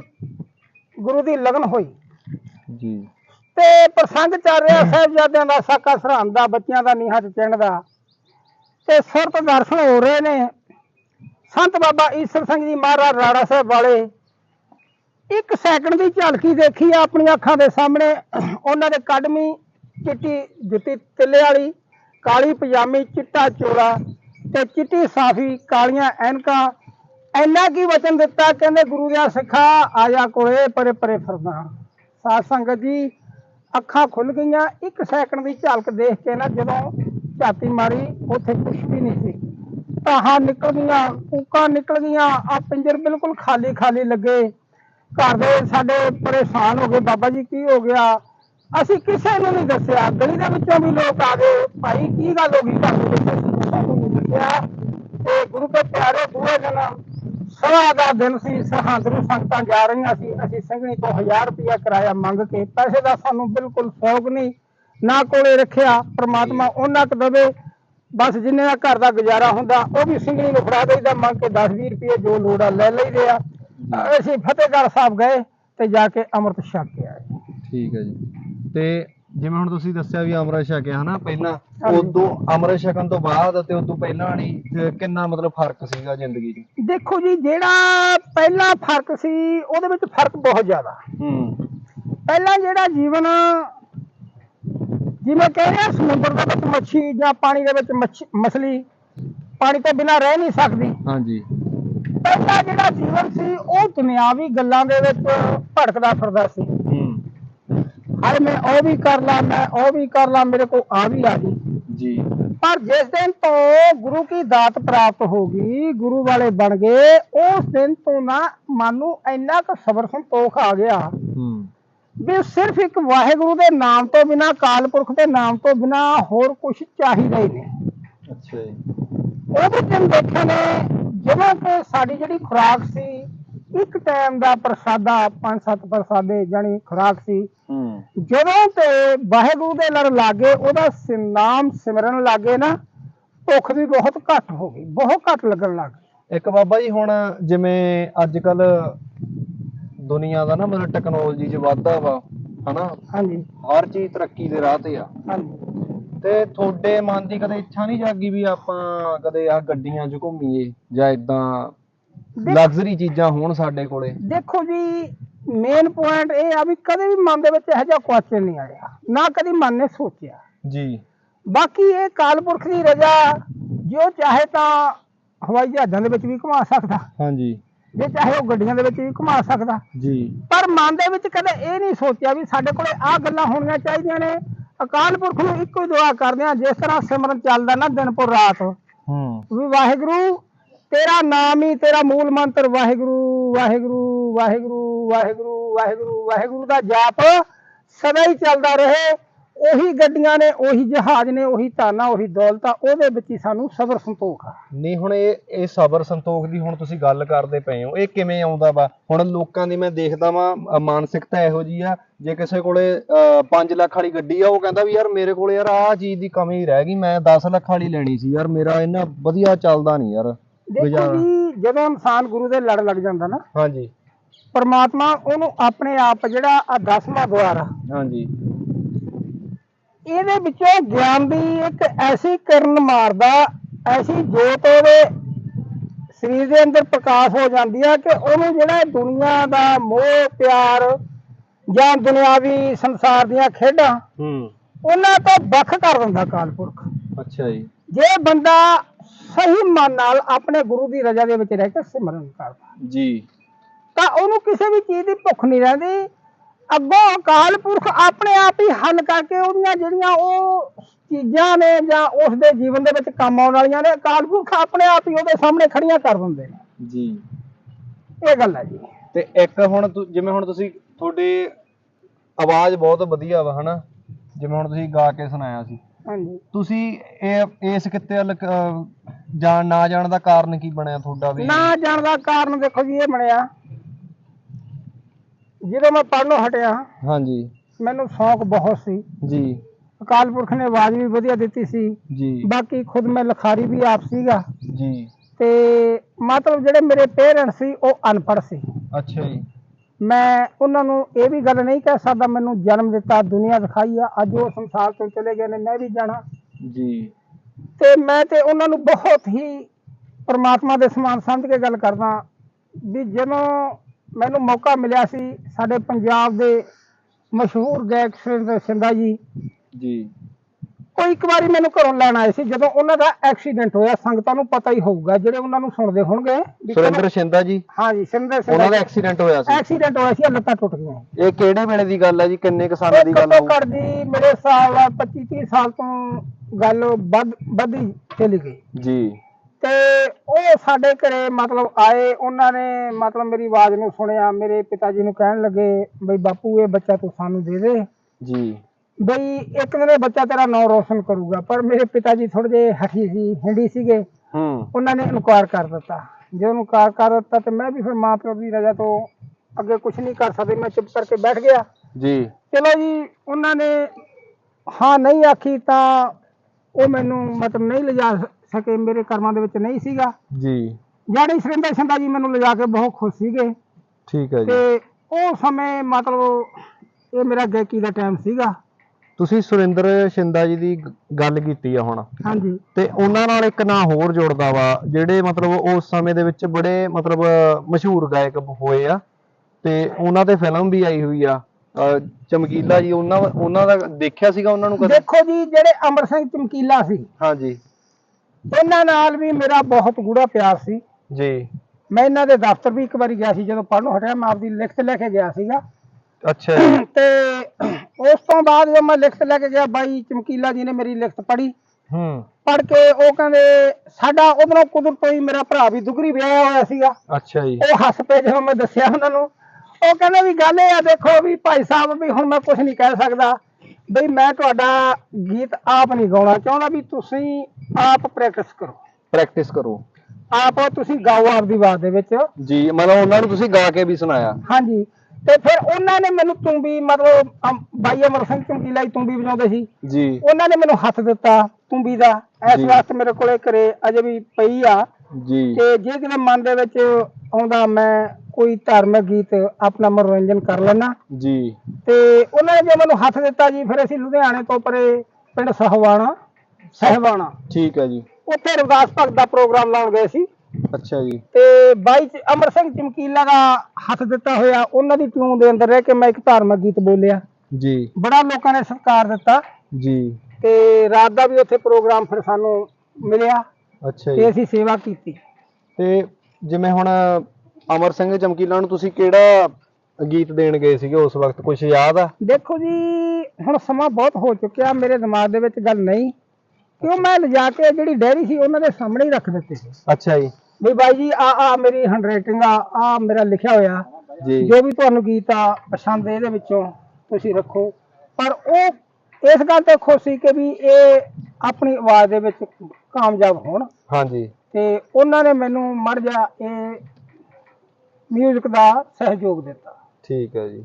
ਗੁਰੂ ਦੀ ਲਗਨ ਹੋਈ।
ਜੀ।
ਤੇ ਪ੍ਰਸੰਗ ਚੱਲ ਰਿਹਾ ਸਾਹਿਬਜ਼ਾਦਿਆਂ ਦਾ ਸਾਕਾ ਸਰਹੰਦ ਦਾ ਬੱਚਿਆਂ ਦਾ ਨੀਹਾਂ ਚ ਚਿੰਨ ਦਾ। ਤੇ ਸੁਰਤ ਦਰਸ਼ਨ ਹੋ ਰਹੇ ਨੇ। ਸੰਤ ਬਾਬਾ ਈਸਰ ਸਿੰਘ ਜੀ ਮਹਾਰਾਜ ਰਾੜਾ ਸਾਹਿਬ ਵਾਲੇ ਇੱਕ ਸੈਕਿੰਡ ਦੀ ਝਲਕੀ ਦੇਖੀ ਆ ਆਪਣੀਆਂ ਅੱਖਾਂ ਦੇ ਸਾਹਮਣੇ। ਉਹਨਾਂ ਦੇ ਕਦਮੀ ਚਿੱਟੀ ਜੁੱਤੀ ਤਿੱਲੇ ਵਾਲੀ, ਕਾਲੀ ਪਜਾਮੀ, ਚਿੱਟਾ ਚੋਲਾ ਤੇ ਚਿੱਟੀ ਸਾਫੀ, ਕਾਲੀਆਂ ਐਨਕਾਂ। ਇੰਨਾ ਕੀ ਵਚਨ ਦਿੱਤਾ, ਕਹਿੰਦੇ ਗੁਰੂ ਦਿਆ ਸਿੱਖਾ ਆਇਆ ਕੋਲੇ, ਪਰੇ ਪਰੇ ਫਿਰਨਾ ਸਾਧ ਸੰਗਤ ਜੀ, ਅੱਖਾਂ ਖੁੱਲ ਗਈਆਂ। ਇੱਕ ਸੈਕਿੰਡ ਦੀ ਝਲਕ ਦੇਖ ਕੇ ਨਾ ਜਦੋਂ ਝਾਤੀ ਮਾਰੀ, ਉੱਥੇ ਕੁਝ ਵੀ ਨਹੀਂ ਸੀ। ਤਾਹਾਂ ਨਿਕਲ ਗਈਆਂ, ਕੂਕਾਂ ਨਿਕਲ ਗਈਆਂ ਆ ਪਿੰਜਰ ਬਿਲਕੁਲ ਖਾਲੀ ਖਾਲੀ ਲੱਗੇ। ਘਰ ਦੇ ਸਾਡੇ ਪਰੇਸ਼ਾਨ ਹੋ ਗਏ, ਬਾਬਾ ਜੀ ਕੀ ਹੋ ਗਿਆ? ਅਸੀਂ ਕਿਸੇ ਨੂੰ ਨਹੀਂ ਦੱਸਿਆ। ਗਲੀ ਦੇ ਵਿੱਚੋਂ ਵੀ ਲੋਕ ਆ ਗਏ। ਭਾਈ, ਕੀ ਗੱਲ ਹੋ ਗਈ? ਘਰ ਦੇ ਵਿੱਚ ਅਸੀਂ ਨਹੀਂ ਦੱਸਿਆ। ਤੇ ਗੁਰੂ ਕੇ ਪਿਆਰੇ ਦੂਏ ਦਿਨ ਸਵਾ ਦਾ ਦਿਨ ਸੀ ਸਰਹੰਦ ਨੂੰ ਸੰਗਤਾਂ ਜਾ ਰਹੀਆਂ ਸੀ। ਅਸੀਂ ਸਿੰਘਣੀ ਤੋਂ 1000 ਰੁਪਇਆ ਕਿਰਾਇਆ ਮੰਗ ਕੇ, ਪੈਸੇ ਦਾ ਸਾਨੂੰ ਬਿਲਕੁਲ ਸ਼ੌਕ ਨਹੀਂ। ਨਾ ਕੋਲੇ ਰੱਖਿਆ ਪ੍ਰਮਾਤਮਾ ਉਹਨਾਂ ਕੁ ਦਵੇ। ਬਸ ਜਿੰਨੇ ਦਾ ਘਰ ਦਾ ਗੁਜ਼ਾਰਾ ਹੁੰਦਾ ਉਹ ਵੀ ਸਿੰਘਣੀ ਨੂੰ ਫੜਾ ਦੇਈਦਾ ਮੰਗ ਕੇ 10 20 ਰੁਪਏ ਜੋ ਲੋੜ ਆ ਲੈ ਲਈਦੇ ਆ। ਅਸੀਂ ਫਤਿਹਗੜ੍ਹ ਸਾਹਿਬ ਗਏ ਤੇ ਜਾ ਕੇ ਅੰਮ੍ਰਿਤ ਛਕ ਕੇ ਆਏ।
ਠੀਕ ਹੈ ਜੀ। ਤੇ ਜਿਵੇਂ ਹੁਣ ਤੁਸੀਂ ਦੱਸਿਆ ਵੀ ਅੰਮ੍ਰਿਤ ਛਕਿਆ ਹਨਾ? ਪਹਿਲਾਂ
ਹਾਂਜੀ।
ਉਦੋਂ ਅੰਮ੍ਰਿਤ ਛਕਣ ਤੋਂ ਬਾਅਦ ਤੇ ਉਦੋਂ ਪਹਿਲਾਂ ਅਹ ਕਿੰਨਾ ਮਤਲਬ ਫ਼ਰਕ ਸੀਗਾ ਜ਼ਿੰਦਗੀ 'ਚ?
ਦੇਖੋ ਜੀ ਜਿਹੜਾ ਪਹਿਲਾ ਫ਼ਰਕ ਸੀ ਉਹਦੇ ਵਿੱਚ ਫ਼ਰਕ ਬਹੁਤ ਜ਼ਿਆਦਾ।
ਹੂੰ।
ਪਹਿਲਾਂ ਜਿਹੜਾ ਜੀਵਨ ਜਿਵੇਂ ਕਹਿ ਰਿਹਾ ਸਮੁੰਦਰ ਦੇ ਵਿੱਚ ਮੱਛੀ ਜਾਂ ਪਾਣੀ ਦੇ ਵਿੱਚ ਮੱਛੀ ਮਛਲੀ ਪਾਣੀ ਤੋਂ ਬਿਨਾਂ ਰਹਿ ਨਹੀਂ ਸਕਦੀ।
ਹਾਂਜੀ।
ਪਹਿਲਾ ਜਿਹੜਾ ਜੀਵਨ ਸੀ ਉਹ ਦੁਨਿਆਵੀ ਗੱਲਾਂ ਦੇ ਵਿੱਚ ਭਟਕਦਾ ਫਿਰਦਾ ਸੀ।
ਹੂੰ।
ਹਾਏ ਮੈਂ ਉਹ ਵੀ ਕਰ ਲਾਂ ਮੈਂ ਉਹ ਵੀ ਕਰ ਲਾਂ ਮੇਰੇ ਕੋਲ ਆ ਵੀ ਆ ਗਈ।
ਜੀ।
ਪਰ ਜਿਸ ਦਿਨ ਤੋਂ ਗੁਰੂ ਕੀ ਦਾਤ ਪ੍ਰਾਪਤ ਹੋ ਗਈ ਗੁਰੂ ਵਾਲੇ ਬਣ ਗਏ ਉਸ ਦਿਨ ਤੋਂ ਨਾ ਮਨ ਨੂੰ ਇੰਨਾ ਕੁ ਸਬਰ ਸੰਤੋਖ ਆ ਗਿਆ।
ਹੂੰ।
ਵੀ ਸਿਰਫ ਇੱਕ ਵਾਹਿਗੁਰੂ ਦੇ ਨਾਮ ਤੋਂ ਬਿਨਾ ਕਾਲ ਪੁਰਖ ਦੇ ਨਾਮ ਤੋਂ ਬਿਨਾ ਹੋਰ ਕੁਝ ਚਾਹੀਦਾ ਹੀ ਨਹੀਂ।
ਅੱਛਾ ਜੀ।
ਉਹਦੇ ਦਿਨ ਦੇਖੇ ਨੇ ਜਦੋਂ ਕਿ ਸਾਡੀ ਜਿਹੜੀ ਖੁਰਾਕ ਸੀ ਇੱਕ ਟਾਈਮ ਦਾ ਪ੍ਰਸਾਦਾ ਪੰਜ ਸੱਤ ਪ੍ਰਸਾਦੇ ਜਾਨੀ ਖੁਰਾਕ ਸੀ। ਜਦੋਂ ਤੇ ਵਾਹਿਗੁਰੂ ਦੇ ਲੜ ਲਾਗੇ ਉਹਦਾ ਨਾਮ ਸਿਮਰਨ ਲੱਗੇ ਨਾ ਭੁੱਖ ਵੀ ਬਹੁਤ ਘੱਟ ਹੋ ਗਈ ਬਹੁਤ ਘੱਟ ਲੱਗਣ ਲੱਗ ਗਈ।
ਇੱਕ ਬਾਬਾ ਜੀ ਹੁਣ ਜਿਵੇਂ ਅੱਜ ਕੱਲ ਦੁਨੀਆ ਦਾ ਨਾ ਮਤਲਬ ਟੈਕਨੋਲੋਜੀ 'ਚ ਵਾਧਾ ਵਾ ਹਨਾ?
ਹਾਂਜੀ।
ਹਰ ਚੀਜ਼ ਤਰੱਕੀ ਦੇ ਰਾਹ ਤੇ ਆ।
ਹਾਂਜੀ।
ਤੇ ਤੁਹਾਡੇ ਮਨ ਦੀ ਕਦੇ ਇੱਛਾ ਨਹੀਂ ਜਾਗੀ ਵੀ ਆਪਾਂ ਕਦੇ ਆ ਗੱਡੀਆਂ 'ਚ ਘੁੰਮੀਏ ਜਾਂ ਇਦਾਂ
ਦੇਖ-
ਲਗਜ਼ਰੀ ਚੀਜ਼ਾਂ ਹੋਣ ਸਾਡੇ ਕੋਲੇ?
ਦੇਖੋ ਜੀ ਮੇਨ ਪੁਆਇੰਟ ਇਹ ਆ ਵੀ ਕਦੇ ਵੀ ਮਨ ਦੇ ਵਿੱਚ ਇਹੋ ਜਿਹਾ ਕੁਐਸਚਨ ਨਹੀਂ ਆਇਆ। ਨਾ ਕਦੀ ਮਨ ਨੇ ਸੋਚਿਆ।
ਜੀ।
ਬਾਕੀ ਇਹ ਕਾਲਪੁਰਖ ਦੀ ਰਜਾ ਜੋ ਚਾਹੇ ਤਾਂ ਹਵਾਈ ਜਹਾਜ਼ਾਂ ਦੇ ਵਿੱਚ ਵੀ ਘੁਮਾ ਸਕਦਾ।
ਹਾਂਜੀ।
ਜੇ ਚਾਹੇ ਉਹ ਗੱਡੀਆਂ ਦੇ ਵਿੱਚ ਵੀ ਘੁਮਾ ਸਕਦਾ।
ਜੀ।
ਪਰ ਮਨ ਦੇ ਵਿੱਚ ਕਦੇ ਇਹ ਨਹੀਂ ਸੋਚਿਆ ਵੀ ਸਾਡੇ ਕੋਲੇ ਆਹ ਗੱਲਾਂ ਹੋਣੀਆਂ ਚਾਹੀਦੀਆਂ ਨੇ। ਅਕਾਲ ਪੁਰਖ ਨੂੰ ਇੱਕੋ ਹੀ ਦੁਆ ਕਰਦੇ ਆ ਜਿਸ ਤਰ੍ਹਾਂ ਸਿਮਰਨ ਚੱਲਦਾ ਨਾ ਦਿਨ ਪਰ ਰਾਤ।
ਹੂੰ।
ਵੀ ਵਾਹਿਗੁਰੂ ਤੇਰਾ ਨਾਮ ਹੀ ਤੇਰਾ ਮੂਲ ਮੰਤਰ। ਵਾਹਿਗੁਰੂ ਵਾਹਿਗੁਰੂ ਵਾਹਿਗੁਰੂ ਵਾਹਿਗੁਰੂ ਵਾਹਿਗੁਰੂ ਵਾਹਿਗੁਰੂ ਦਾ ਜਾਪ ਸਦਾ ਹੀ ਚੱਲਦਾ ਰਹੇ। ਉਹੀ ਗੱਡੀਆਂ ਨੇ ਉਹੀ ਜਹਾਜ਼ ਨੇ ਉਹੀ ਤਾਨਾ ਉਹੀ ਦੌਲਤ ਆ ਉਹਦੇ ਵਿੱਚ ਹੀ ਸਾਨੂੰ ਸਬਰ ਸੰਤੋਖ ਆ।
ਨਹੀਂ ਹੁਣ ਇਹ ਇਹ ਸਬਰ ਸੰਤੋਖ ਦੀ ਹੁਣ ਤੁਸੀਂ ਗੱਲ ਕਰਦੇ ਪਏ ਹੋ। ਇਹ ਕਿਵੇਂ ਆਉਂਦਾ ਵਾ? ਹੁਣ ਲੋਕਾਂ ਦੀ ਮੈਂ ਦੇਖਦਾ ਵਾਂ ਮਾਨਸਿਕਤਾ ਇਹੋ ਜੀ ਆ। ਜੇ ਕਿਸੇ ਕੋਲੇ 5 ਲੱਖ ਵਾਲੀ ਗੱਡੀ ਆ ਉਹ ਕਹਿੰਦਾ ਵੀ ਯਾਰ ਮੇਰੇ ਕੋਲੇ ਯਾਰ ਆਹ ਚੀਜ਼ ਦੀ ਕਮੀ ਰਹਿ ਗਈ ਮੈਂ 10 ਲੱਖ ਵਾਲੀ ਲੈਣੀ ਸੀ ਯਾਰ ਮੇਰਾ ਇਹਨਾਂ ਵਧੀਆ ਚੱਲਦਾ ਨਹੀਂ ਯਾਰ
ਦੇਖੋ। ਜੀ ਜਦੋਂ ਇਨਸਾਨ ਗੁਰੂ ਦੇ ਲੜ ਲੱਗ ਜਾਂਦਾ ਨਾ
ਹਾਂਜੀ।
ਪਰਮਾਤਮਾ ਉਹਨੂੰ ਆਪਣੇ ਆਪ ਜਿਹੜਾ ਆ ਦਸਵਾਂ ਦੁਆਰ
ਹਾਂਜੀ।
ਇਹਦੇ ਵਿੱਚੋਂ ਗਿਆਨ ਦੀ ਇੱਕ ਐਸੀ ਕਿਰਨ ਮਾਰਦਾ ਐਸੀ ਜੋਤ ਉਹਦੇ ਸਰੀਰ ਦੇ ਅੰਦਰ ਪ੍ਰਕਾਸ਼ ਹੋ ਜਾਂਦੀ ਆ ਕਿ ਉਹਨੂੰ ਜਿਹੜਾ ਦੁਨੀਆ ਦਾ ਮੋਹ ਪਿਆਰ ਜਾਂ ਦੁਨਿਆਵੀ ਸੰਸਾਰ ਦੀਆਂ ਖੇਡਾਂ
ਹੂੰ।
ਉਹਨਾਂ ਤੋਂ ਵੱਖ ਕਰ ਦਿੰਦਾ ਕਾਲਪੁਰਖ
ਅੱਛਾ ਜੀ।
ਜੇ ਬੰਦਾ ਸਹੀ ਮਨ ਨਾਲ ਆਪਣੇ ਗੁਰੂ ਦੀ ਰਜ਼ਾ ਦੇ ਵਿੱਚ ਰਹਿ ਕੇ ਸਿਮਰਨ ਕਰਦਾ
ਜੀ।
ਤਾਂ ਉਹਨੂੰ ਕਿਸੇ ਵੀ ਚੀਜ਼ ਦੀ ਭੁੱਖ ਨਹੀਂ ਰਹਿੰਦੀ ਅੱਗੋਂ ਅਕਾਲ ਪੁਰਖ ਆਪਣੇ ਆਪ ਹੀ ਹੱਲ ਕਰਕੇ ਉਹਦੀਆਂ ਜਿਹੜੀਆਂ ਉਹ ਚੀਜ਼ਾਂ ਨੇ ਜਾਂ ਉਸ ਦੇ ਜੀਵਨ ਦੇ ਵਿੱਚ ਕੰਮ ਆਉਣ ਵਾਲੀਆਂ ਨੇ ਅਕਾਲ ਪੁਰਖ ਆਪਣੇ ਆਪ ਹੀ ਉਹਦੇ ਸਾਹਮਣੇ ਖੜੀਆਂ ਕਰ ਦਿੰਦੇ ਨੇ।
ਜੀ।
ਇਹ ਗੱਲ ਹੈ ਜੀ।
ਤੇ ਇੱਕ ਹੁਣ ਤੁ- ਜਿਵੇਂ ਹੁਣ ਤੁਸੀਂ ਤੁਹਾਡੀ ਆਵਾਜ਼ ਬਹੁਤ ਵਧੀਆ ਵਾ ਹਨਾ? ਜਿਵੇਂ ਹੁਣ ਤੁਸੀਂ ਗਾ ਕੇ ਸੁਣਾਇਆ ਸੀ।
ਹਾਂਜੀ।
ਤੁਸੀਂ ਇਹ ਇਸ ਕਿੱਤੇ ਵੱਲ ਕ- ਜਾਣ ਨਾ ਜਾਣ ਦਾ ਕਾਰਨ ਕੀ ਬਣਿਆ ਤੁਹਾਡਾ ਵੀ?
ਨਾ ਜਾਣ ਦਾ ਕਾਰਨ ਦੇਖੋ ਜੀ ਇਹ ਬਣਿਆ ਜਦੋਂ ਮੈਂ ਪੜ੍ਹਨੋਂ ਹਟਿਆ
ਹਾਂਜੀ।
ਮੈਨੂੰ ਸ਼ੌਕ ਬਹੁਤ ਸੀ।
ਜੀ।
ਅਕਾਲ ਪੁਰਖ ਨੇ ਆਵਾਜ਼ ਵੀ ਵਧੀਆ ਦਿੱਤੀ ਸੀ।
ਜੀ।
ਬਾਕੀ ਖੁਦ ਮੈਂ ਲਿਖਾਰੀ ਵੀ ਆਪ ਸੀਗਾ।
ਜੀ।
ਤੇ ਮਤਲਬ ਜਿਹੜੇ ਮੇਰੇ ਪੇਰੈਂਟਸ ਸੀ ਉਹ ਅਨਪੜ੍ਹ ਸੀ।
ਅੱਛਾ ਜੀ।
ਮੈਂ ਉਹਨਾਂ ਨੂੰ ਇਹ ਵੀ ਗੱਲ ਨਹੀਂ ਕਹਿ ਸਕਦਾ ਮੈਨੂੰ ਜਨਮ ਦਿੱਤਾ ਦੁਨੀਆ ਦਿਖਾਈ ਆ ਅੱਜ ਉਹ ਸੰਸਾਰ ਤੋਂ ਚਲੇ ਗਏ ਨੇ ਮੈਂ ਵੀ ਜਾਣਾ।
ਜੀ।
ਤੇ ਮੈਂ ਤੇ ਉਹਨਾਂ ਨੂੰ ਬਹੁਤ ਹੀ ਪ੍ਰਮਾਤਮਾ ਦੇ ਸਮਾਨ ਸਮਝ ਕੇ ਗੱਲ ਕਰਦਾ ਵੀ ਜਦੋਂ ਮੈਨੂੰ ਮੌਕਾ ਮਿਲਿਆ ਸੀ ਸਾਡੇ ਪੰਜਾਬ ਦੇ ਮਸ਼ਹੂਰ ਗਾਇਕ ਸੁਰਿੰਦਰ ਸਿੰਧਾ ਜੀ।
ਜੀ।
ਉਹ ਇੱਕ ਵਾਰੀ ਮੈਨੂੰ ਘਰੋਂ ਲੈਣ ਆਏ ਸੀ ਜਦੋਂ ਉਹਨਾਂ ਦਾ ਐਕਸੀਡੈਂਟ ਹੋਇਆ ਸੰਗਤਾਂ ਨੂੰ ਪਤਾ ਹੀ ਹੋਊਗਾ ਜਿਹੜੇ ਉਹਨਾਂ ਨੂੰ ਸੁਣਦੇ ਹੋਣਗੇ ਵੀ
ਸੁਰਿੰਦਰ ਸ਼ਿੰਦਾ ਜੀ?
ਹਾਂਜੀ ਸਿੰਧਰ
ਉਹਨਾਂ ਦਾ
ਸਿੰਧਾ
ਐਕਸੀਡੈਂਟ ਹੋਇਆ ਸੀ।
ਐਕਸੀਡੈਂਟ ਹੋਇਆ ਸੀ ਲੱਤਾਂ ਟੁੱਟ ਗਈਆਂ।
ਇਹ ਕਿਹੜੇ ਵੇਲੇ ਦੀ ਗੱਲ ਹੈ ਜੀ? ਕਿੰਨੇ ਕੁ ਸਾਲ ਦੀ ਗੱਲ
ਘੱਟੋ
ਹੋਊ
ਘੱਟ ਜੀ ਮੇਰੇ ਸਾਲ 25 30 ਸਾਲ ਤੋਂ ਗੱਲ ਵੱਧ ਵੱਧੀ ਚਲੀ ਗਈ।
ਜੀ।
ਤੇ ਉਹ ਸਾਡੇ ਘਰੇ ਮਤਲਬ ਆਏ ਉਹਨਾਂ ਨੇ ਮਤਲਬ ਮੇਰੀ ਆਵਾਜ਼ ਨੂੰ ਸੁਣਿਆ ਮੇਰੇ ਪਿਤਾ ਜੀ ਨੂੰ ਕਹਿਣ ਲੱਗੇ ਬਈ ਬਾਪੂ ਇਹ ਬੱਚਾ ਤੂੰ ਸਾਨੂੰ ਦੇ ਦੇ।
ਜੀ।
ਬਈ ਇੱਕ ਦਿਨ ਇਹ ਬੱਚਾ ਤੇਰਾ ਨਾਂ ਰੋਸ਼ਨ ਕਰੂਗਾ। ਪਰ ਮੇਰੇ ਪਿਤਾ ਜੀ ਥੋੜੇ ਜਿਹੇ ਹਠੀ ਸੀ ਹਿੰਦੀ ਸੀਗੇ।
ਹੂੰ।
ਉਹਨਾਂ ਨੇ ਇਨਕਾਰ ਕਰ ਦਿੱਤਾ। ਜਦੋਂ ਇਨਕਾਰ ਕਰ ਦਿੱਤਾ ਤੇ ਮੈਂ ਵੀ ਫਿਰ ਮਾਂ ਪਿਓ ਦੀ ਰਜ਼ਾ ਤੋਂ ਅੱਗੇ ਕੁਝ ਨਹੀਂ ਕਰ ਸਕਦੀ ਮੈਂ ਚੁੱਪ ਕਰਕੇ ਬੈਠ ਗਿਆ।
ਜੀ।
ਚਲੋ ਜੀ ਉਹਨਾਂ ਨੇ ਹਾਂ ਨਹੀਂ ਆਖੀ ਤਾਂ ਉਹ ਮੈਨੂੰ ਮਤਲਬ ਨਹੀਂ ਲਿਜਾ ਸਕੇ ਮੇਰੇ ਕਰਮਾਂ ਦੇ ਵਿੱਚ ਨਹੀਂ ਸੀਗਾ।
ਜੀ।
ਜਾਣੀ ਸੁਰਿੰਦਰ ਸਿੰਧਾ ਜੀ ਮੈਨੂੰ ਲਿਜਾ ਕੇ ਬਹੁਤ ਖੁਸ਼ ਸੀਗੇ।
ਠੀਕ ਹੈ ਜੀ।
ਤੇ ਉਹ ਸਮੇਂ ਮਤਲਬ ਇਹ ਮੇਰਾ ਗਾਇਕੀ ਦਾ ਟਾਈਮ ਸੀਗਾ।
ਤੁਸੀਂ ਸੁਰਿੰਦਰ ਸ਼ਿੰਦਾ ਜੀ ਦੀ ਗੱਲ ਕੀਤੀ ਆ ਹੁਣ।
ਹਾਂਜੀ।
ਤੇ ਉਹਨਾਂ ਨਾਲ ਇੱਕ ਨਾਂ ਹੋਰ ਜੁੜਦਾ ਵਾ ਜਿਹੜੇ ਮਤਲਬ ਉਸ ਸਮੇਂ ਦੇ ਵਿੱਚ ਬੜੇ ਮਤਲਬ ਮਸ਼ਹੂਰ ਗਾਇਕ ਹੋਏ ਆ। ਤੇ ਉਹਨਾਂ ਤੇ ਫਿਲਮ ਵੀ ਆਈ ਹੋਈ ਆ। ਚਮਕੀਲਾ ਜੀ ਉਹਨਾਂ ਉਹਨਾਂ ਦਾ ਦੇਖਿਆ ਸੀਗਾ ਉਹਨਾਂ ਨੂੰ ਕਦੇ?
ਦੇਖੋ ਜੀ ਜਿਹੜੇ ਅਮਰ ਸਿੰਘ ਚਮਕੀਲਾ ਸੀ।
ਹਾਂਜੀ।
ਇਹਨਾਂ ਨਾਲ ਵੀ ਮੇਰਾ ਬਹੁਤ ਗੂੜਾ ਪਿਆਰ ਸੀ।
ਜੀ।
ਮੈਂ ਇਹਨਾਂ ਦੇ ਦਫ਼ਤਰ ਵੀ ਇੱਕ ਵਾਰੀ ਗਿਆ ਸੀ ਜਦੋਂ ਪੜ੍ਹਨੋਂ ਹਟਿਆ ਮੈਂ ਆਪਦੀ ਲਿਖਤ ਲੈ ਕੇ ਗਿਆ ਸੀਗਾ।
ਅੱਛਾ। ਜੀ
ਤੇ ਉਸ ਤੋਂ ਬਾਅਦ ਜਦੋਂ ਮੈਂ ਲਿਖਤ ਲੈ ਕੇ ਗਿਆ ਬਾਈ ਚਮਕੀਲਾ ਜੀ ਨੇ ਮੇਰੀ ਲਿਖਤ ਪੜ੍ਹੀ।
ਹੂੰ।
ਪੜ ਕੇ ਉਹ ਕਹਿੰਦੇ ਸਾਡਾ ਉਧਰੋਂ ਕੁਦਰਤ ਹੀ ਮੇਰਾ ਭਰਾ ਵੀ ਦੁਗਰੀ ਵਿਆਹਿਆ ਹੋਇਆ ਸੀਗਾ।
ਅੱਛਾ ਜੀ।
ਉਹ ਹੱਸ ਪਏ ਜਦੋਂ ਮੈਂ ਦੱਸਿਆ ਉਹਨਾਂ ਨੂੰ। ਉਹ ਕਹਿੰਦੇ ਵੀ ਗੱਲ ਇਹ ਆ ਦੇਖੋ ਵੀ ਭਾਈ ਸਾਹਿਬ ਵੀ ਹੁਣ ਮੈਂ ਕੁਝ ਨਹੀਂ ਕਹਿ ਸਕਦਾ। ਬਈ ਮੈਂ ਤੁਹਾਡਾ ਗੀਤ ਆਪ ਨਹੀਂ ਗਾਉਣਾ ਚਾਹੁੰਦਾ ਵੀ ਤੁਸੀਂ ਆਪ ਪ੍ਰੈਕਟਿਸ ਕਰੋ।
ਪ੍ਰੈਕਟਿਸ ਕਰੋ।
ਆਪ ਤੁਸੀਂ ਗਾਓ ਆਪਦੀ ਆਵਾਜ਼ ਦੇ ਵਿੱਚ।
ਜੀ ਮਤਲਬ ਉਹਨਾਂ ਨੂੰ ਤੁਸੀਂ ਗਾ ਕੇ ਵੀ ਸੁਣਾਇਆ।
ਹਾਂਜੀ ਤੇ ਫਿਰ ਉਹਨਾਂ ਨੇ ਮੈਨੂੰ ਤੂੰਬੀ ਮਤਲਬ ਅਮ, ਬਾਈ ਅਮਰ ਸਿੰਘ ਚਮਕੀਲਾ ਹੀ ਤੂੰਬੀ ਵਜਾਉਂਦੇ ਸੀ।
ਜੀ।
ਉਹਨਾਂ ਨੇ ਮੈਨੂੰ ਹੱਥ ਦਿੱਤਾ ਤੂੰਬੀ ਦਾ। ਇਸ
ਜੀ।
ਵਾਸਤੇ ਮੇਰੇ ਕੋਲੇ ਘਰੇ ਅਜੇ ਵੀ ਪਈ ਆ।
ਜੀ।
ਤੇ ਜੇ ਕਿਤੇ ਮਨ ਦੇ ਵਿੱਚ ਆਉਂਦਾ ਮੈਂ ਕੋਈ ਧਾਰਮਿਕ ਗੀਤ ਆਪਣਾ ਮਨੋਰੰਜਨ ਕਰ ਲੈਣਾ
ਜੀ।
ਤੇ ਉਹਨਾਂ ਨੇ ਜੇ ਮੈਨੂੰ ਹੱਥ ਦਿੱਤਾ ਜੀ ਫਿਰ ਅਸੀਂ ਲੁਧਿਆਣੇ ਤੋਂ ਪਰੇ ਪਿੰਡ ਸਹਵਾਣਾ ਸਹਿਵਾਣਾ।
ਠੀਕ ਹੈ ਜੀ।
ਉੱਥੇ ਰਵਿਦਾਸ ਭਗਤ ਦਾ ਪ੍ਰੋਗਰਾਮ ਲਾਉਣ ਗਏ ਸੀ।
ਅੱਛਾ ਜੀ।
ਤੇ ਬਾਈ ਚ- ਅਮਰ ਸਿੰਘ ਚਮਕੀਲਾ ਦਾ ਹੱਥ ਦਿੱਤਾ ਹੋਇਆ ਉਹਨਾਂ ਦੀ ਟਿਊਨ ਦੇ ਅੰਦਰ ਰਹਿ ਕੇ ਮੈਂ ਇੱਕ ਧਾਰਮਿਕ ਗੀਤ ਬੋਲਿਆ।
ਜੀ।
ਬੜਾ ਲੋਕਾਂ ਨੇ ਸਤਿਕਾਰ ਦਿੱਤਾ।
ਜੀ।
ਤੇ ਰਾਤ ਦਾ ਵੀ ਉੱਥੇ ਪ੍ਰੋਗਰਾਮ ਫਿਰ ਸਾਨੂੰ ਮਿਲਿਆ।
ਅੱਛਾ
ਤੇ
ਜੀ।
ਅਸੀਂ ਸੇਵਾ ਕੀਤੀ।
ਤੇ ਜਿਵੇਂ ਹੁਣ ਅਮਰ ਸਿੰਘ ਚਮਕੀਲਾ ਨੂੰ ਤੁਸੀਂ ਕਿਹੜਾ ਗੀਤ ਦੇਣ ਗਏ ਸੀਗੇ ਉਸ ਵਕਤ? ਕੁਝ ਯਾਦ ਆ?
ਦੇਖੋ ਜੀ ਹੁਣ ਸਮਾਂ ਬਹੁਤ ਹੋ ਚੁੱਕਿਆ ਮੇਰੇ ਦਿਮਾਗ ਦੇ ਵਿੱਚ ਗੱਲ ਨਹੀਂ। ਕਿਉਂ ਮੈਂ ਲਿਜਾ ਕੇ ਜਿਹੜੀ ਡੈਰੀ ਸੀ ਉਹਨਾਂ ਦੇ ਸਾਹਮਣੇ ਹੀ ਰੱਖ ਦਿੱਤੀ ਸੀ।
ਅੱਛਾ ਜੀ।
ਵੀ ਬਾਈ ਜੀ ਆ ਆ ਮੇਰੀ ਹੈਂਡਰਾਈਟਿੰਗ ਆ ਆ ਮੇਰਾ ਲਿਖਿਆ ਹੋਇਆ।
ਜੀ।
ਜੋ ਵੀ ਤੁਹਾਨੂੰ ਗੀਤ ਆ ਪਸੰਦ ਇਹਦੇ ਵਿੱਚੋਂ ਤੁਸੀਂ ਰੱਖੋ। ਪਰ ਉਹ ਇਸ ਗੱਲ ਤੇ ਖੁਸ਼ ਸੀ ਕਿ ਵੀ ਇਹ ਆਪਣੀ ਆਵਾਜ਼ ਦੇ ਵਿੱਚ ਕਾਮਯਾਬ ਹੋਣ।
ਹਾਂਜੀ।
ਤੇ ਉਹਨਾਂ ਨੇ ਮੈਨੂੰ ਮੜ ਜਾ ਇਹ ਮਿਊਜ਼ਿਕ ਦਾ ਸਹਿਯੋਗ ਦਿੱਤਾ।
ਠੀਕ ਹੈ ਜੀ।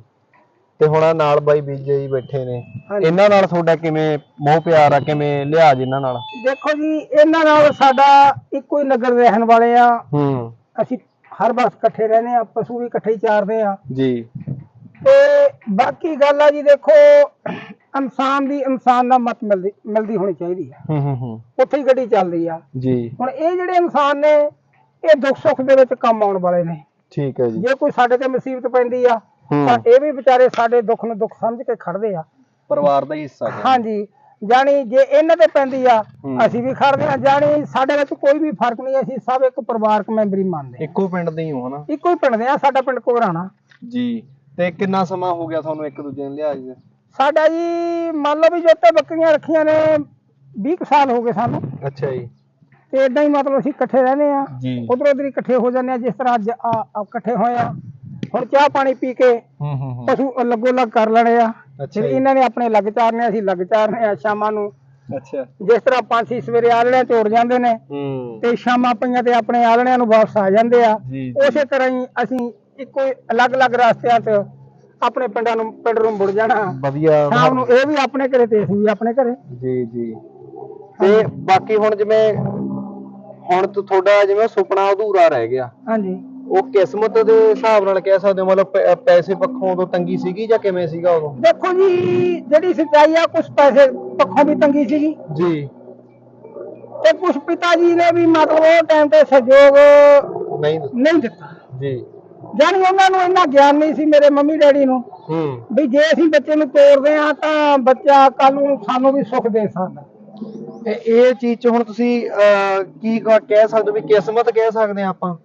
ਤੇ ਹੁਣ ਆਹ ਨਾਲ ਬਾਈ ਬੀਜੇ ਜੀ ਬੈਠੇ ਨੇ।
ਹਾਂਜੀ।
ਇਹਨਾਂ ਨਾਲ ਤੁਹਾਡਾ ਕਿਵੇਂ ਮੋਹ ਪਿਆਰ ਆ ਕਿਵੇਂ ਲਿਹਾਜ਼ ਇਹਨਾਂ ਨਾਲ?
ਦੇਖੋ ਜੀ ਇਹਨਾਂ ਨਾਲ ਸਾਡਾ ਇੱਕੋ ਹੀ ਨਗਰ ਰਹਿਣ ਵਾਲੇ ਆ।
ਹੂੰ।
ਅਸੀਂ ਹਰ ਵਕਤ ਇਕੱਠੇ ਰਹਿੰਦੇ ਆ ਪਸ਼ੂ ਵੀ ਇਕੱਠੇ ਹੀ ਚਾਰਦੇ ਆ।
ਜੀ।
ਤੇ ਬਾਕੀ ਗੱਲ ਆ ਜੀ ਦੇਖੋ ਇਨਸਾਨ ਦੀ ਇਨਸਾਨ ਨਾਲ ਮਤ ਮਿਲਦੀ ਮਿਲਦੀ ਹੋਣੀ ਚਾਹੀਦੀ ਆ।
ਹੂੰ ਹੂੰ ਹੂੰ।
ਉੱਥੇ ਹੀ ਗੱਡੀ ਚੱਲਦੀ ਆ।
ਜੀ।
ਹੁਣ ਇਹ ਜਿਹੜੇ ਇਨਸਾਨ ਨੇ ਇਹ ਦੁੱਖ ਸੁੱਖ ਦੇ ਵਿੱਚ ਕੰਮ ਆਉਣ ਵਾਲੇ ਨੇ।
ਠੀਕ ਹੈ ਜੀ।
ਜੇ ਕੋਈ ਸਾਡੇ ਤੇ ਮੁਸੀਬਤ ਪੈਂਦੀ ਆ ਤਾਂ ਇਹ ਵੀ ਵਿਚਾਰੇ ਸਾਡੇ ਦੁੱਖ ਨੂੰ ਦੁੱਖ ਸਮਝ ਕੇ ਖੜਦੇ ਆ।
ਪਰਿਵਾਰ ਦਾ ਹੀ ਹਿੱਸਾ ਹੈ
ਹਾਂਜੀ ਜਾਣੀ ਜੇ ਇਹਨਾਂ ਤੇ ਪੈਂਦੀ ਆ। ਅਸੀਂ ਵੀ ਖੜਦੇ ਆ। ਜਾਣੀ ਸਾਡੇ ਵਿੱਚ ਕੋਈ ਵੀ ਫ਼ਰਕ ਨਹੀਂ ਅਸੀਂ ਸਭ ਇੱਕ ਪਰਿਵਾਰਕ ਮੈਂਬਰੀ ਮੰਨਦੇ ਆ।
ਇੱਕੋ ਪਿੰਡ ਦੇ ਹੀ ਹੋ ਹਨਾ?
ਇੱਕੋ ਹੀ ਪਿੰਡ ਦੇ ਆ ਸਾਡਾ ਪਿੰਡ ਘਗਰਾਣਾ
ਜੀ ਤੇ ਕਿੰਨਾ ਸਮਾਂ ਹੋ ਗਿਆ ਤੁਹਾਨੂੰ ਇੱਕ ਦੂਜੇ ਨੂੰ ਲਿਹਾਜ਼ ਦੇ?
ਸਾਡਾ ਜੀ ਮੰਨ ਲਓ ਵੀ ਜੋ ਤੇ ਬੱਕਰੀਆਂ ਰੱਖੀਆਂ ਨੇ 20 ਕੁ ਸਾਲ ਹੋ ਗਏ ਸਾਨੂੰ।
ਅੱਛਾ ਜੀ।
ਤੇ ਇਦਾਂ ਹੀ ਮਤਲਬ ਅਸੀਂ ਇਕੱਠੇ ਰਹਿੰਦੇ ਆ
ਜੀ।
ਉਧਰ ਉਧਰ ਇਕੱਠੇ ਹੋ ਜਾਂਦੇ ਆ ਜਿਸ ਤਰ੍ਹਾਂ ਅੱਜ ਆ ਆ ਇਕੱਠੇ ਹੋਏ ਆ ਹੁਣ ਚਾਹ ਪਾਣੀ ਪੀ ਕੇ
ਹੂੰ ਹੂੰ ਹੂੰ।
ਪਸ਼ੂ ਲੱਗੋ ਲੱਗ ਕਰ ਲੈਣੇ ਆ।
ਅੱਛਾ
ਫਿਰ
ਜੀ।
ਇਹਨਾਂ ਨੇ ਆਪਣੇ ਲੱਗ ਚਾਰਨੇ ਅਸੀਂ ਲੱਗ ਚਾਰਨੇ ਆ ਸ਼ਾਮਾਂ ਨੂੰ।
ਅੱਛਾ।
ਜਿਸ ਤਰ੍ਹਾਂ ਪੰਛੀ ਸਵੇਰੇ ਆਲਣੇ ਤੋੜ ਜਾਂਦੇ ਨੇ
ਹੂੰ।
ਤੇ ਸ਼ਾਮਾਂ ਪਈਆਂ ਤੇ ਆਪਣੇ ਆਲਣਿਆਂ ਨੂੰ ਵਾਪਸ ਆ ਜਾਂਦੇ ਆ।
ਜੀ
ਉਸੇ ਤਰ੍ਹਾਂ ਹੀ ਅਸੀਂ ਇੱਕੋ ਹੀ ਅਲੱਗ-ਅਲੱਗ ਰਸਤਿਆਂ 'ਚ ਆਪਣੇ ਪਿੰਡਾਂ ਨੂੰ ਪਿੰਡ ਨੂੰ ਮੁੜ ਜਾਣਾ।
ਵਧੀਆ।
ਸ਼ਾਮ ਨੂੰ ਇਹ ਵੀ ਆਪਣੇ ਘਰੇ ਤੇ ਅਸੀਂ ਵੀ ਆਪਣੇ ਘਰੇ।
ਜੀ ਜੀ। ਤੇ ਬਾਕੀ ਹੁਣ ਜਿਵੇਂ ਹੁਣ ਤੋਂ ਤੁਹਾਡਾ ਜਿਵੇਂ ਸੁਪਨਾ ਅਧੂਰਾ ਰਹਿ ਗਿਆ।
ਹਾਂਜੀ।
ਉਹ ਕਿਸਮਤ ਦੇ ਹਿਸਾਬ ਨਾਲ ਕਹਿ ਸਕਦੇ ਹੋ ਮਤਲਬ ਪੈ- ਪੈਸੇ ਪੱਖੋਂ ਉਦੋਂ ਤੰਗੀ ਸੀਗੀ ਜਾਂ ਕਿਵੇਂ ਸੀਗਾ ਉਦੋਂ?
ਦੇਖੋ ਜੀ ਜਿਹੜੀ ਸੱਚਾਈ ਆ ਕੁਝ ਪੈਸੇ ਪੱਖੋਂ ਵੀ ਤੰਗੀ ਸੀਗੀ।
ਜੀ।
ਤੇ ਕੁਝ ਪਿਤਾ ਜੀ ਨੇ ਵੀ ਮਤਲਬ ਉਹ ਟਾਈਮ ਤੇ ਸਹਿਯੋਗ
ਨਹੀਂ
ਨਹੀਂ ਦਿੱਤਾ।
ਜੀ।
ਜਾਣੀ ਉਹਨਾਂ ਨੂੰ ਇੰਨਾ ਗਿਆਨ ਨਹੀਂ ਸੀ ਮੇਰੇ ਮੰਮੀ ਡੈਡੀ ਨੂੰ
ਹੂੰ।
ਵੀ ਜੇ ਅਸੀਂ ਬੱਚੇ ਨੂੰ ਤੋਰਦੇ ਆ ਤਾਂ ਬੱਚਾ ਕੱਲ ਨੂੰ ਸਾਨੂੰ ਵੀ ਸੁੱਖ ਦੇ ਸਕਦਾ।
ਤੇ ਇਹ ਚੀਜ਼ ਚ ਹੁਣ ਤੁਸੀਂ ਅਹ, ਕੀ ਕ- ਕਹਿ ਸਕਦੇ ਹੋ ਵੀ ਕਿਸਮਤ ਕਹਿ ਸਕਦੇ ਆ ਆਪਾਂ?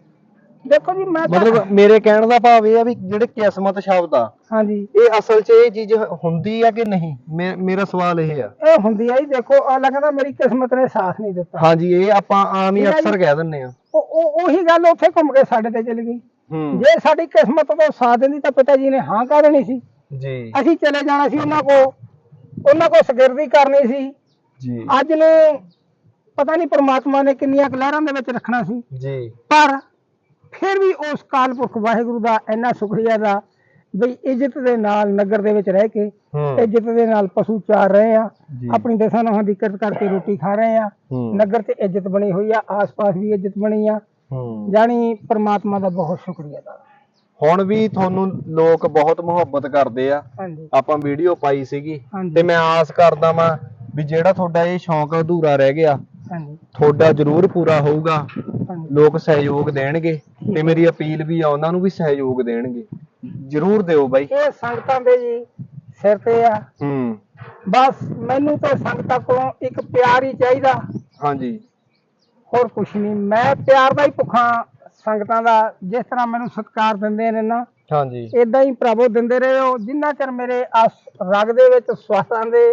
ਦੇਖੋ ਜੀ ਮੈਂ ਤਾਂ
ਮਤਲਬ ਮੇਰੇ ਕਹਿਣ ਦਾ ਭਾਵ ਇਹ ਆ ਵੀ ਜਿਹੜੇ ਕਿਸਮਤ ਸ਼ਬਦ ਆ
ਹਾਂਜੀ।
ਇਹ ਅਸਲ 'ਚ ਇਹ ਚੀਜ਼ ਹੁੰਦੀ ਆ ਕਿ ਨਹੀਂ? ਮੇ- ਮੇਰਾ ਸਵਾਲ ਇਹ ਆ।
ਇਹ ਹੁੰਦੀ ਆ ਜੀ ਦੇਖੋ ਅਗਲਾ ਕਹਿੰਦਾ ਮੇਰੀ ਕਿਸਮਤ ਨੇ ਸਾਥ ਨਹੀਂ ਦਿੱਤਾ।
ਹਾਂਜੀ ਇਹ ਆਪਾਂ ਆਮ ਹੀ
ਆ
ਅਕਸਰ। ਕਹਿ ਦਿੰਨੇ ਆ।
ਉਹ ਉਹ ਉਹੀ ਗੱਲ ਉੱਥੇ ਘੁੰਮ ਕੇ ਸਾਡੇ ਤੇ ਚਲੀ ਗਈ।
ਹੂੰ।
ਜੇ ਸਾਡੀ ਕਿਸਮਤ ਤੋਂ ਸਾਥ ਦਿੰਦੀ ਤਾਂ ਪਿਤਾ ਜੀ ਨੇ ਹਾਂ ਕਰ ਦੇਣੀ ਸੀ।
ਜੀ।
ਅਸੀਂ ਚਲੇ ਜਾਣਾ ਸੀ ਉਹਨਾਂ ਕੋ ਉਹਨਾਂ ਕੋ ਸਗਿਰਦੀ ਕਰਨੀ ਸੀ।
ਜੀ।
ਅੱਜ ਨੂੰ ਪਤਾ ਨਹੀਂ ਪ੍ਰਮਾਤਮਾ ਨੇ ਕਿੰਨੀਆਂ ਲਹਿਰਾਂ ਦੇ ਵਿੱਚ ਰੱਖਣਾ ਸੀ।
ਜੀ।
ਪਰ ਫਿਰ ਵੀ ਉਸ ਕਾਲਪੁਰਖ ਵਾਹਿਗੁਰੂ ਦਾ ਇੰਨਾ ਸ਼ੁਕਰੀਆ ਦਾ ਬਈ ਇੱਜ਼ਤ ਦੇ ਨਾਲ ਨਗਰ ਦੇ ਵਿੱਚ ਰਹਿ ਕੇ ਇੱਜ਼ਤ ਦੇ ਨਾਲ ਪਸ਼ੂ ਚਾਰ ਰਹੇ ਆ। ਆਪਣੀ ਦਸਾਂ ਨਹਾਂ ਦੀ ਕਿਰਤ ਕਰਕੇ ਰੋਟੀ ਖਾ ਰਹੇ ਆ। ਨਗਰ 'ਚ ਇੱਜ਼ਤ ਬਣੀ ਹੋਈ ਆ ਆਸ-ਪਾਸ ਵੀ ਇੱਜ਼ਤ ਬਣੀ ਆ। ਜਾਣੀ ਪ੍ਰਮਾਤਮਾ ਦਾ ਬਹੁਤ ਸ਼ੁਕਰੀਆ ਦਾ
ਹੁਣ ਵੀ ਤੁਹਾਨੂੰ ਲੋਕ ਬਹੁਤ ਮੁਹੱਬਤ ਕਰਦੇ ਆ। ਆਪਾਂ ਵੀਡੀਓ ਪਾਈ ਸੀਗੀ। ਤੇ ਮੈਂ ਆਸ ਕਰਦਾ ਵਾਂ ਵੀ ਜਿਹੜਾ ਤੁਹਾਡਾ ਇਹ ਸ਼ੌਂਕ ਅਧੂਰਾ ਰਹਿ ਗਿਆ
ਹਾਂਜੀ।
ਤੁਹਾਡਾ ਜ਼ਰੂਰ ਪੂਰਾ ਹੋਊਗਾ।
ਹਾਂਜੀ।
ਲੋਕ ਸਹਿਯੋਗ ਦੇਣਗੇ ਤੇ ਮੇਰੀ ਅਪੀਲ ਵੀ ਆ ਉਹਨਾਂ ਨੂੰ ਵੀ ਸਹਿਯੋਗ ਦੇਣਗੇ। ਜ਼ਰੂਰ ਦਿਓ ਬਾਈ।
ਇਹ ਸੰਗਤਾਂ ਦੇ ਜੀ ਸਿਰ ਤੇ ਆ।
ਹੂੰ।
ਬਸ ਮੈਨੂੰ ਤਾਂ ਸੰਗਤਾਂ ਕੋਲੋਂ ਇੱਕ ਪਿਆਰ ਹੀ ਚਾਹੀਦਾ।
ਹਾਂਜੀ।
ਹੋਰ ਕੁਛ ਨਹੀਂ ਮੈਂ ਪਿਆਰ ਦਾ ਹੀ ਭੁੱਖਾ ਸੰਗਤਾਂ ਦਾ। ਜਿਸ ਤਰ੍ਹਾਂ ਮੈਨੂੰ ਸਤਿਕਾਰ ਦਿੰਦੇ ਨੇ ਨਾ
ਹਾਂਜੀ।
ਇਦਾਂ ਹੀ ਪ੍ਰਭੂ ਦਿੰਦੇ ਰਹੇ ਹੋ। ਜਿੰਨਾ ਚਿਰ ਮੇਰੇ ਆਸ ਰਗ ਦੇ ਵਿੱਚ ਸਵਾਸਾਂ ਦੇ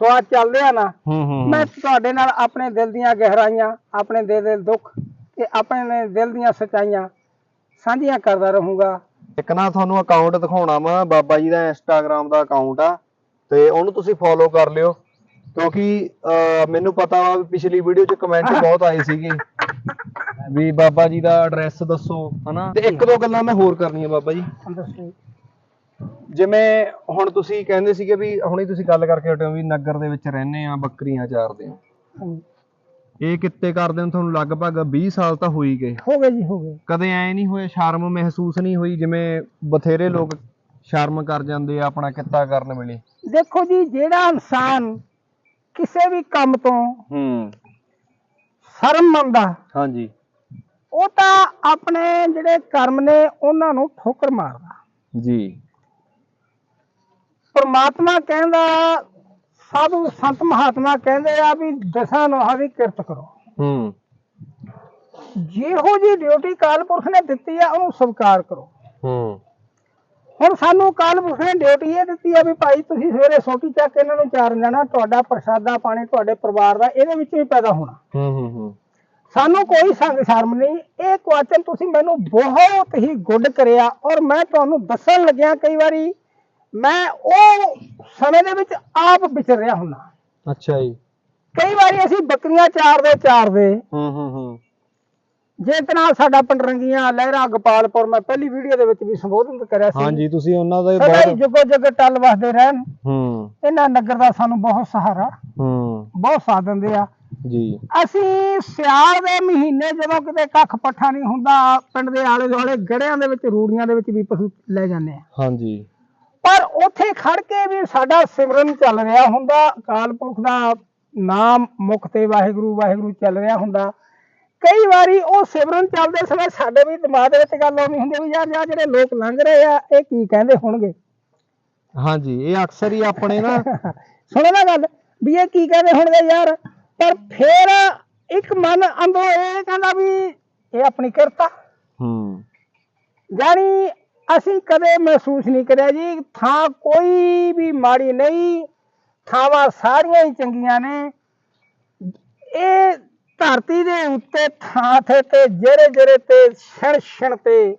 ਸਵਾਦ ਚੱਲਦੇ ਆ ਨਾ
ਹੂੰ ਹੂੰ
ਮੈਂ ਤੁਹਾਡੇ ਨਾਲ ਆਪਣੇ ਦਿਲ ਦੀਆਂ ਗਹਿਰਾਈਆਂ ਆਪਣੇ ਦਿਲ ਦੇ ਦੁੱਖ ਤੇ ਆਪਣੇ ਦਿਲ ਦੀਆਂ ਸੱਚਾਈਆਂ ਸਾਂਝੀਆਂ ਕਰਦਾ ਰਹੂੰਗਾ।
ਇੱਕ ਨਾ ਤੁਹਾਨੂੰ ਅਕਾਊਂਟ ਦਿਖਾਉਣਾ ਵਾ ਬਾਬਾ ਜੀ ਦਾ ਇੰਸਟਾਗ੍ਰam ਦਾ ਅਕਾਊਂਟ ਆ ਤੇ ਉਹਨੂੰ ਤੁਸੀਂ ਫੋਲੋ ਕਰ ਲਿਓ ਕਿਉਂਕਿ ਮੈਨੂੰ ਪਤਾ ਵਾ ਵੀ ਪਿਛਲੀ ਵੀਡੀਓ 'ਚ ਕਮੈਂਟ ਬਹੁਤ ਆਏ ਸੀਗੇ ਵੀ ਬਾਬਾ ਜੀ ਦਾ ਐਡਰੈਸ ਦੱਸੋ ਹਨਾ? ਤੇ ਇੱਕ ਦੋ ਗੱਲਾਂ ਮੈਂ ਹੋਰ ਕਰਨੀਆਂ ਬਾਬਾ ਜੀ।
ਦੱਸੋ
ਜਿਵੇਂ ਹੁਣ ਤੁਸੀਂ ਕਹਿੰਦੇ ਸੀਗੇ ਵੀ ਹੁਣੇ ਤੁਸੀਂ ਗੱਲ ਕਰਕੇ ਹਟੇ ਹੋ ਵੀ ਨਗਰ ਦੇ ਵਿੱਚ ਰਹਿੰਦੇ ਆ ਬੱਕਰੀਆਂ ਚਾਰਦੇ ਆ। ਇਹ ਕਿੱਤੇ ਕਰਦੇ ਨੂੰ ਤੁਹਾਨੂੰ ਲਗਭਗ 20 ਸਾਲ ਤਾਂ ਹੋ ਹੀ ਗਏ।
ਹੋ ਗਏ ਜੀ ਹੋ ਗਏ।
ਕਦੇ ਐ ਨਹੀਂ ਹੋਇਆ ਸ਼ਰਮ ਮਹਿਸੂਸ ਨਹੀਂ ਹੋਈ ਜਿਵੇਂ ਬਥੇਰੇ ਲੋਕ ਸ਼ਰਮ ਕਰ ਜਾਂਦੇ ਆ ਆਪਣਾ ਕਿੱਤਾ ਕਰਨ ਵੇਲੇ।
ਦੇਖੋ ਜੀ ਜਿਹੜਾ ਇਨਸਾਨ ਕਿਸੇ ਵੀ ਕੰਮ ਤੋਂ
ਹੂੰ।
ਸ਼ਰਮ ਮੰਨਦਾ
ਹਾਂਜੀ।
ਉਹ ਤਾਂ ਆਪਣੇ ਜਿਹੜੇ ਕਰਮ ਨੇ ਉਹਨਾਂ ਨੂੰ ਠੋਕਰ ਮਾਰਦਾ।
ਜੀ।
ਪਰਮਾਤਮਾ ਕਹਿੰਦਾ ਸਾਧੂ ਸੰਤ ਮਹਾਤਮਾ ਕਹਿੰਦੇ ਆ ਵੀ ਦਸਾਂ ਨੋਹਾਂ ਦੀ ਕਿਰਤ ਕਰੋ।
ਹੂੰ।
ਜਿਹੋ ਜੀ ਡਿਊਟੀ ਕਾਲਪੁਰਖ ਨੇ ਦਿੱਤੀ ਆ ਉਹਨੂੰ ਸਵੀਕਾਰ ਕਰੋ।
ਹੂੰ।
ਹੁਣ ਸਾਨੂੰ ਕਾਲਪੁਰਖ ਨੇ ਡਿਊਟੀ ਇਹ ਦਿੱਤੀ ਆ ਵੀ ਭਾਈ ਤੁਸੀਂ ਸਵੇਰੇ ਸੋਟੀ ਚੱਕ ਕੇ ਇਹਨਾਂ ਨੂੰ ਚਾਰਨ ਜਾਣਾ ਤੁਹਾਡਾ ਪ੍ਰਸ਼ਾਦਾ ਪਾਣੀ ਤੁਹਾਡੇ ਪਰਿਵਾਰ ਦਾ ਇਹਦੇ ਵਿੱਚ ਵੀ ਪੈਦਾ ਹੋਣਾ।
ਹੂੰ ਹੂੰ ਹੂੰ।
ਸਾਨੂੰ ਕੋਈ ਸੰਗ ਸ਼ਰਮ ਨਹੀਂ ਇਹ ਕੁਐਸਚਨ ਤੁਸੀਂ ਮੈਨੂੰ ਬਹੁਤ ਹੀ ਗੁੱਡ ਕਰਿਆ ਔਰ ਮੈਂ ਤੁਹਾਨੂੰ ਦੱਸਣ ਲੱਗਿਆ ਕਈ ਵਾਰੀ ਮੈਂ ਉਹ ਸਮੇਂ ਦੇ ਵਿੱਚ ਆਪ ਵਿਚਰ ਰਿਹਾ ਹੁੰਦਾ।
ਅੱਛਾ ਜੀ।
ਕਈ ਵਾਰੀ ਅਸੀਂ ਬੱਕਰੀਆਂ ਚਾਰਦੇ ਚਾਰਦੇ।
ਹੂੰ ਹੂੰ ਹੂੰ।
ਜਿਸ ਨਾਲ ਸਾਡਾ ਪੰਡਰੰਗੀਆਂ ਲਹਿਰਾ ਗੋਪਾਲਪੁਰ ਮੈਂ ਪਹਿਲੀ ਵੀਡੀਓ ਦੇ ਵਿੱਚ ਵੀ ਸੰਬੋਧਨ ਕਰਿਆ ਸੀ।
ਹਾਂਜੀ ਤੁਸੀਂ ਉਹਨਾਂ ਦਾ
ਸਦਾ
ਬਹੁਤ
ਜੁਗੋ ਜੁਗ ਟੱਲ ਵਸਦੇ ਰਹਿਣ।
ਹੂੰ।
ਇਹਨਾਂ ਨਗਰ ਦਾ ਸਾਨੂੰ ਬਹੁਤ ਸਹਾਰਾ
ਹੂੰ।
ਬਹੁਤ ਸਾਥ ਦਿੰਦੇ ਆ।
ਜੀ।
ਅਸੀਂ ਸਿਆਲ ਦੇ ਮਹੀਨੇ ਜਦੋਂ ਕਿਤੇ ਕੱਖ ਪੱਠਾ ਨਹੀਂ ਹੁੰਦਾ ਪਿੰਡ ਦੇ ਆਲੇ ਦੁਆਲੇ ਗੜਿਆਂ ਦੇ ਵਿੱਚ ਰੂੜੀਆਂ ਦੇ ਵਿੱਚ ਵੀ ਪਸ਼ੂ ਲੈ ਜਾਂਦੇ ਆ।
ਹਾਂਜੀ।
ਉੱਥੇ ਖੜ ਕੇ ਵੀ ਸਾਡਾ ਸਿਮਰਨ ਚੱਲ ਰਿਹਾ ਹੁੰਦਾ ਅਕਾਲ ਪੁਰਖ ਦਾ ਨਾਮ ਮੁਖ ਤੇ ਵਾਹਿਗੁਰੂ ਵਾਹਿਗੁਰੂ ਚੱਲ ਰਿਹਾ ਹੁੰਦਾ। ਕਈ ਵਾਰੀ ਉਹ ਸਿਮਰਨ ਚੱਲਦੇ ਸਮੇਂ ਸਾਡੇ ਵੀ ਦਿਮਾਗ ਦੇ ਵਿੱਚ ਗੱਲ ਆਉਂਦੀ ਹੁੰਦੀ ਵੀ ਯਾਰ ਯਾਰ ਜਿਹੜੇ ਲੋਕ ਲੰਘ ਰਹੇ ਆ ਇਹ ਕੀ ਕਹਿੰਦੇ ਹੋਣਗੇ?
ਹਾਂਜੀ ਇਹ ਅਕਸਰ ਹੀ ਆਪਣੇ ਨਾ
ਸੁਣੋ ਨਾ ਗੱਲ ਵੀ ਇਹ ਕੀ ਕਹਿੰਦੇ ਹੋਣਗੇ ਯਾਰ? ਪਰ ਫਿਰ ਇੱਕ ਮਨ ਅੰਦਰੋਂ ਇਹ ਕਹਿੰਦਾ ਵੀ ਇਹ ਆਪਣੀ ਕਿਰਤਾ।
ਹੂੰ।
ਜਾਣੀ ਅਸੀਂ ਕਦੇ ਮਹਿਸੂਸ ਨਹੀਂ ਕਰਿਆ ਜੀ ਥਾਂ ਕੋਈ ਵੀ ਮਾੜੀ ਨਹੀਂ ਥਾਵਾਂ ਸਾਰੀਆਂ ਹੀ ਚੰਗੀਆਂ ਨੇ। ਇਹ ਧਰਤੀ ਦੇ ਉੱਤੇ ਥਾਂ ਥੇ ਤੇ ਜਿਹੜੇ ਜਿਹੜੇ ਤੇ ਛਣ ਛਣ ਤੇ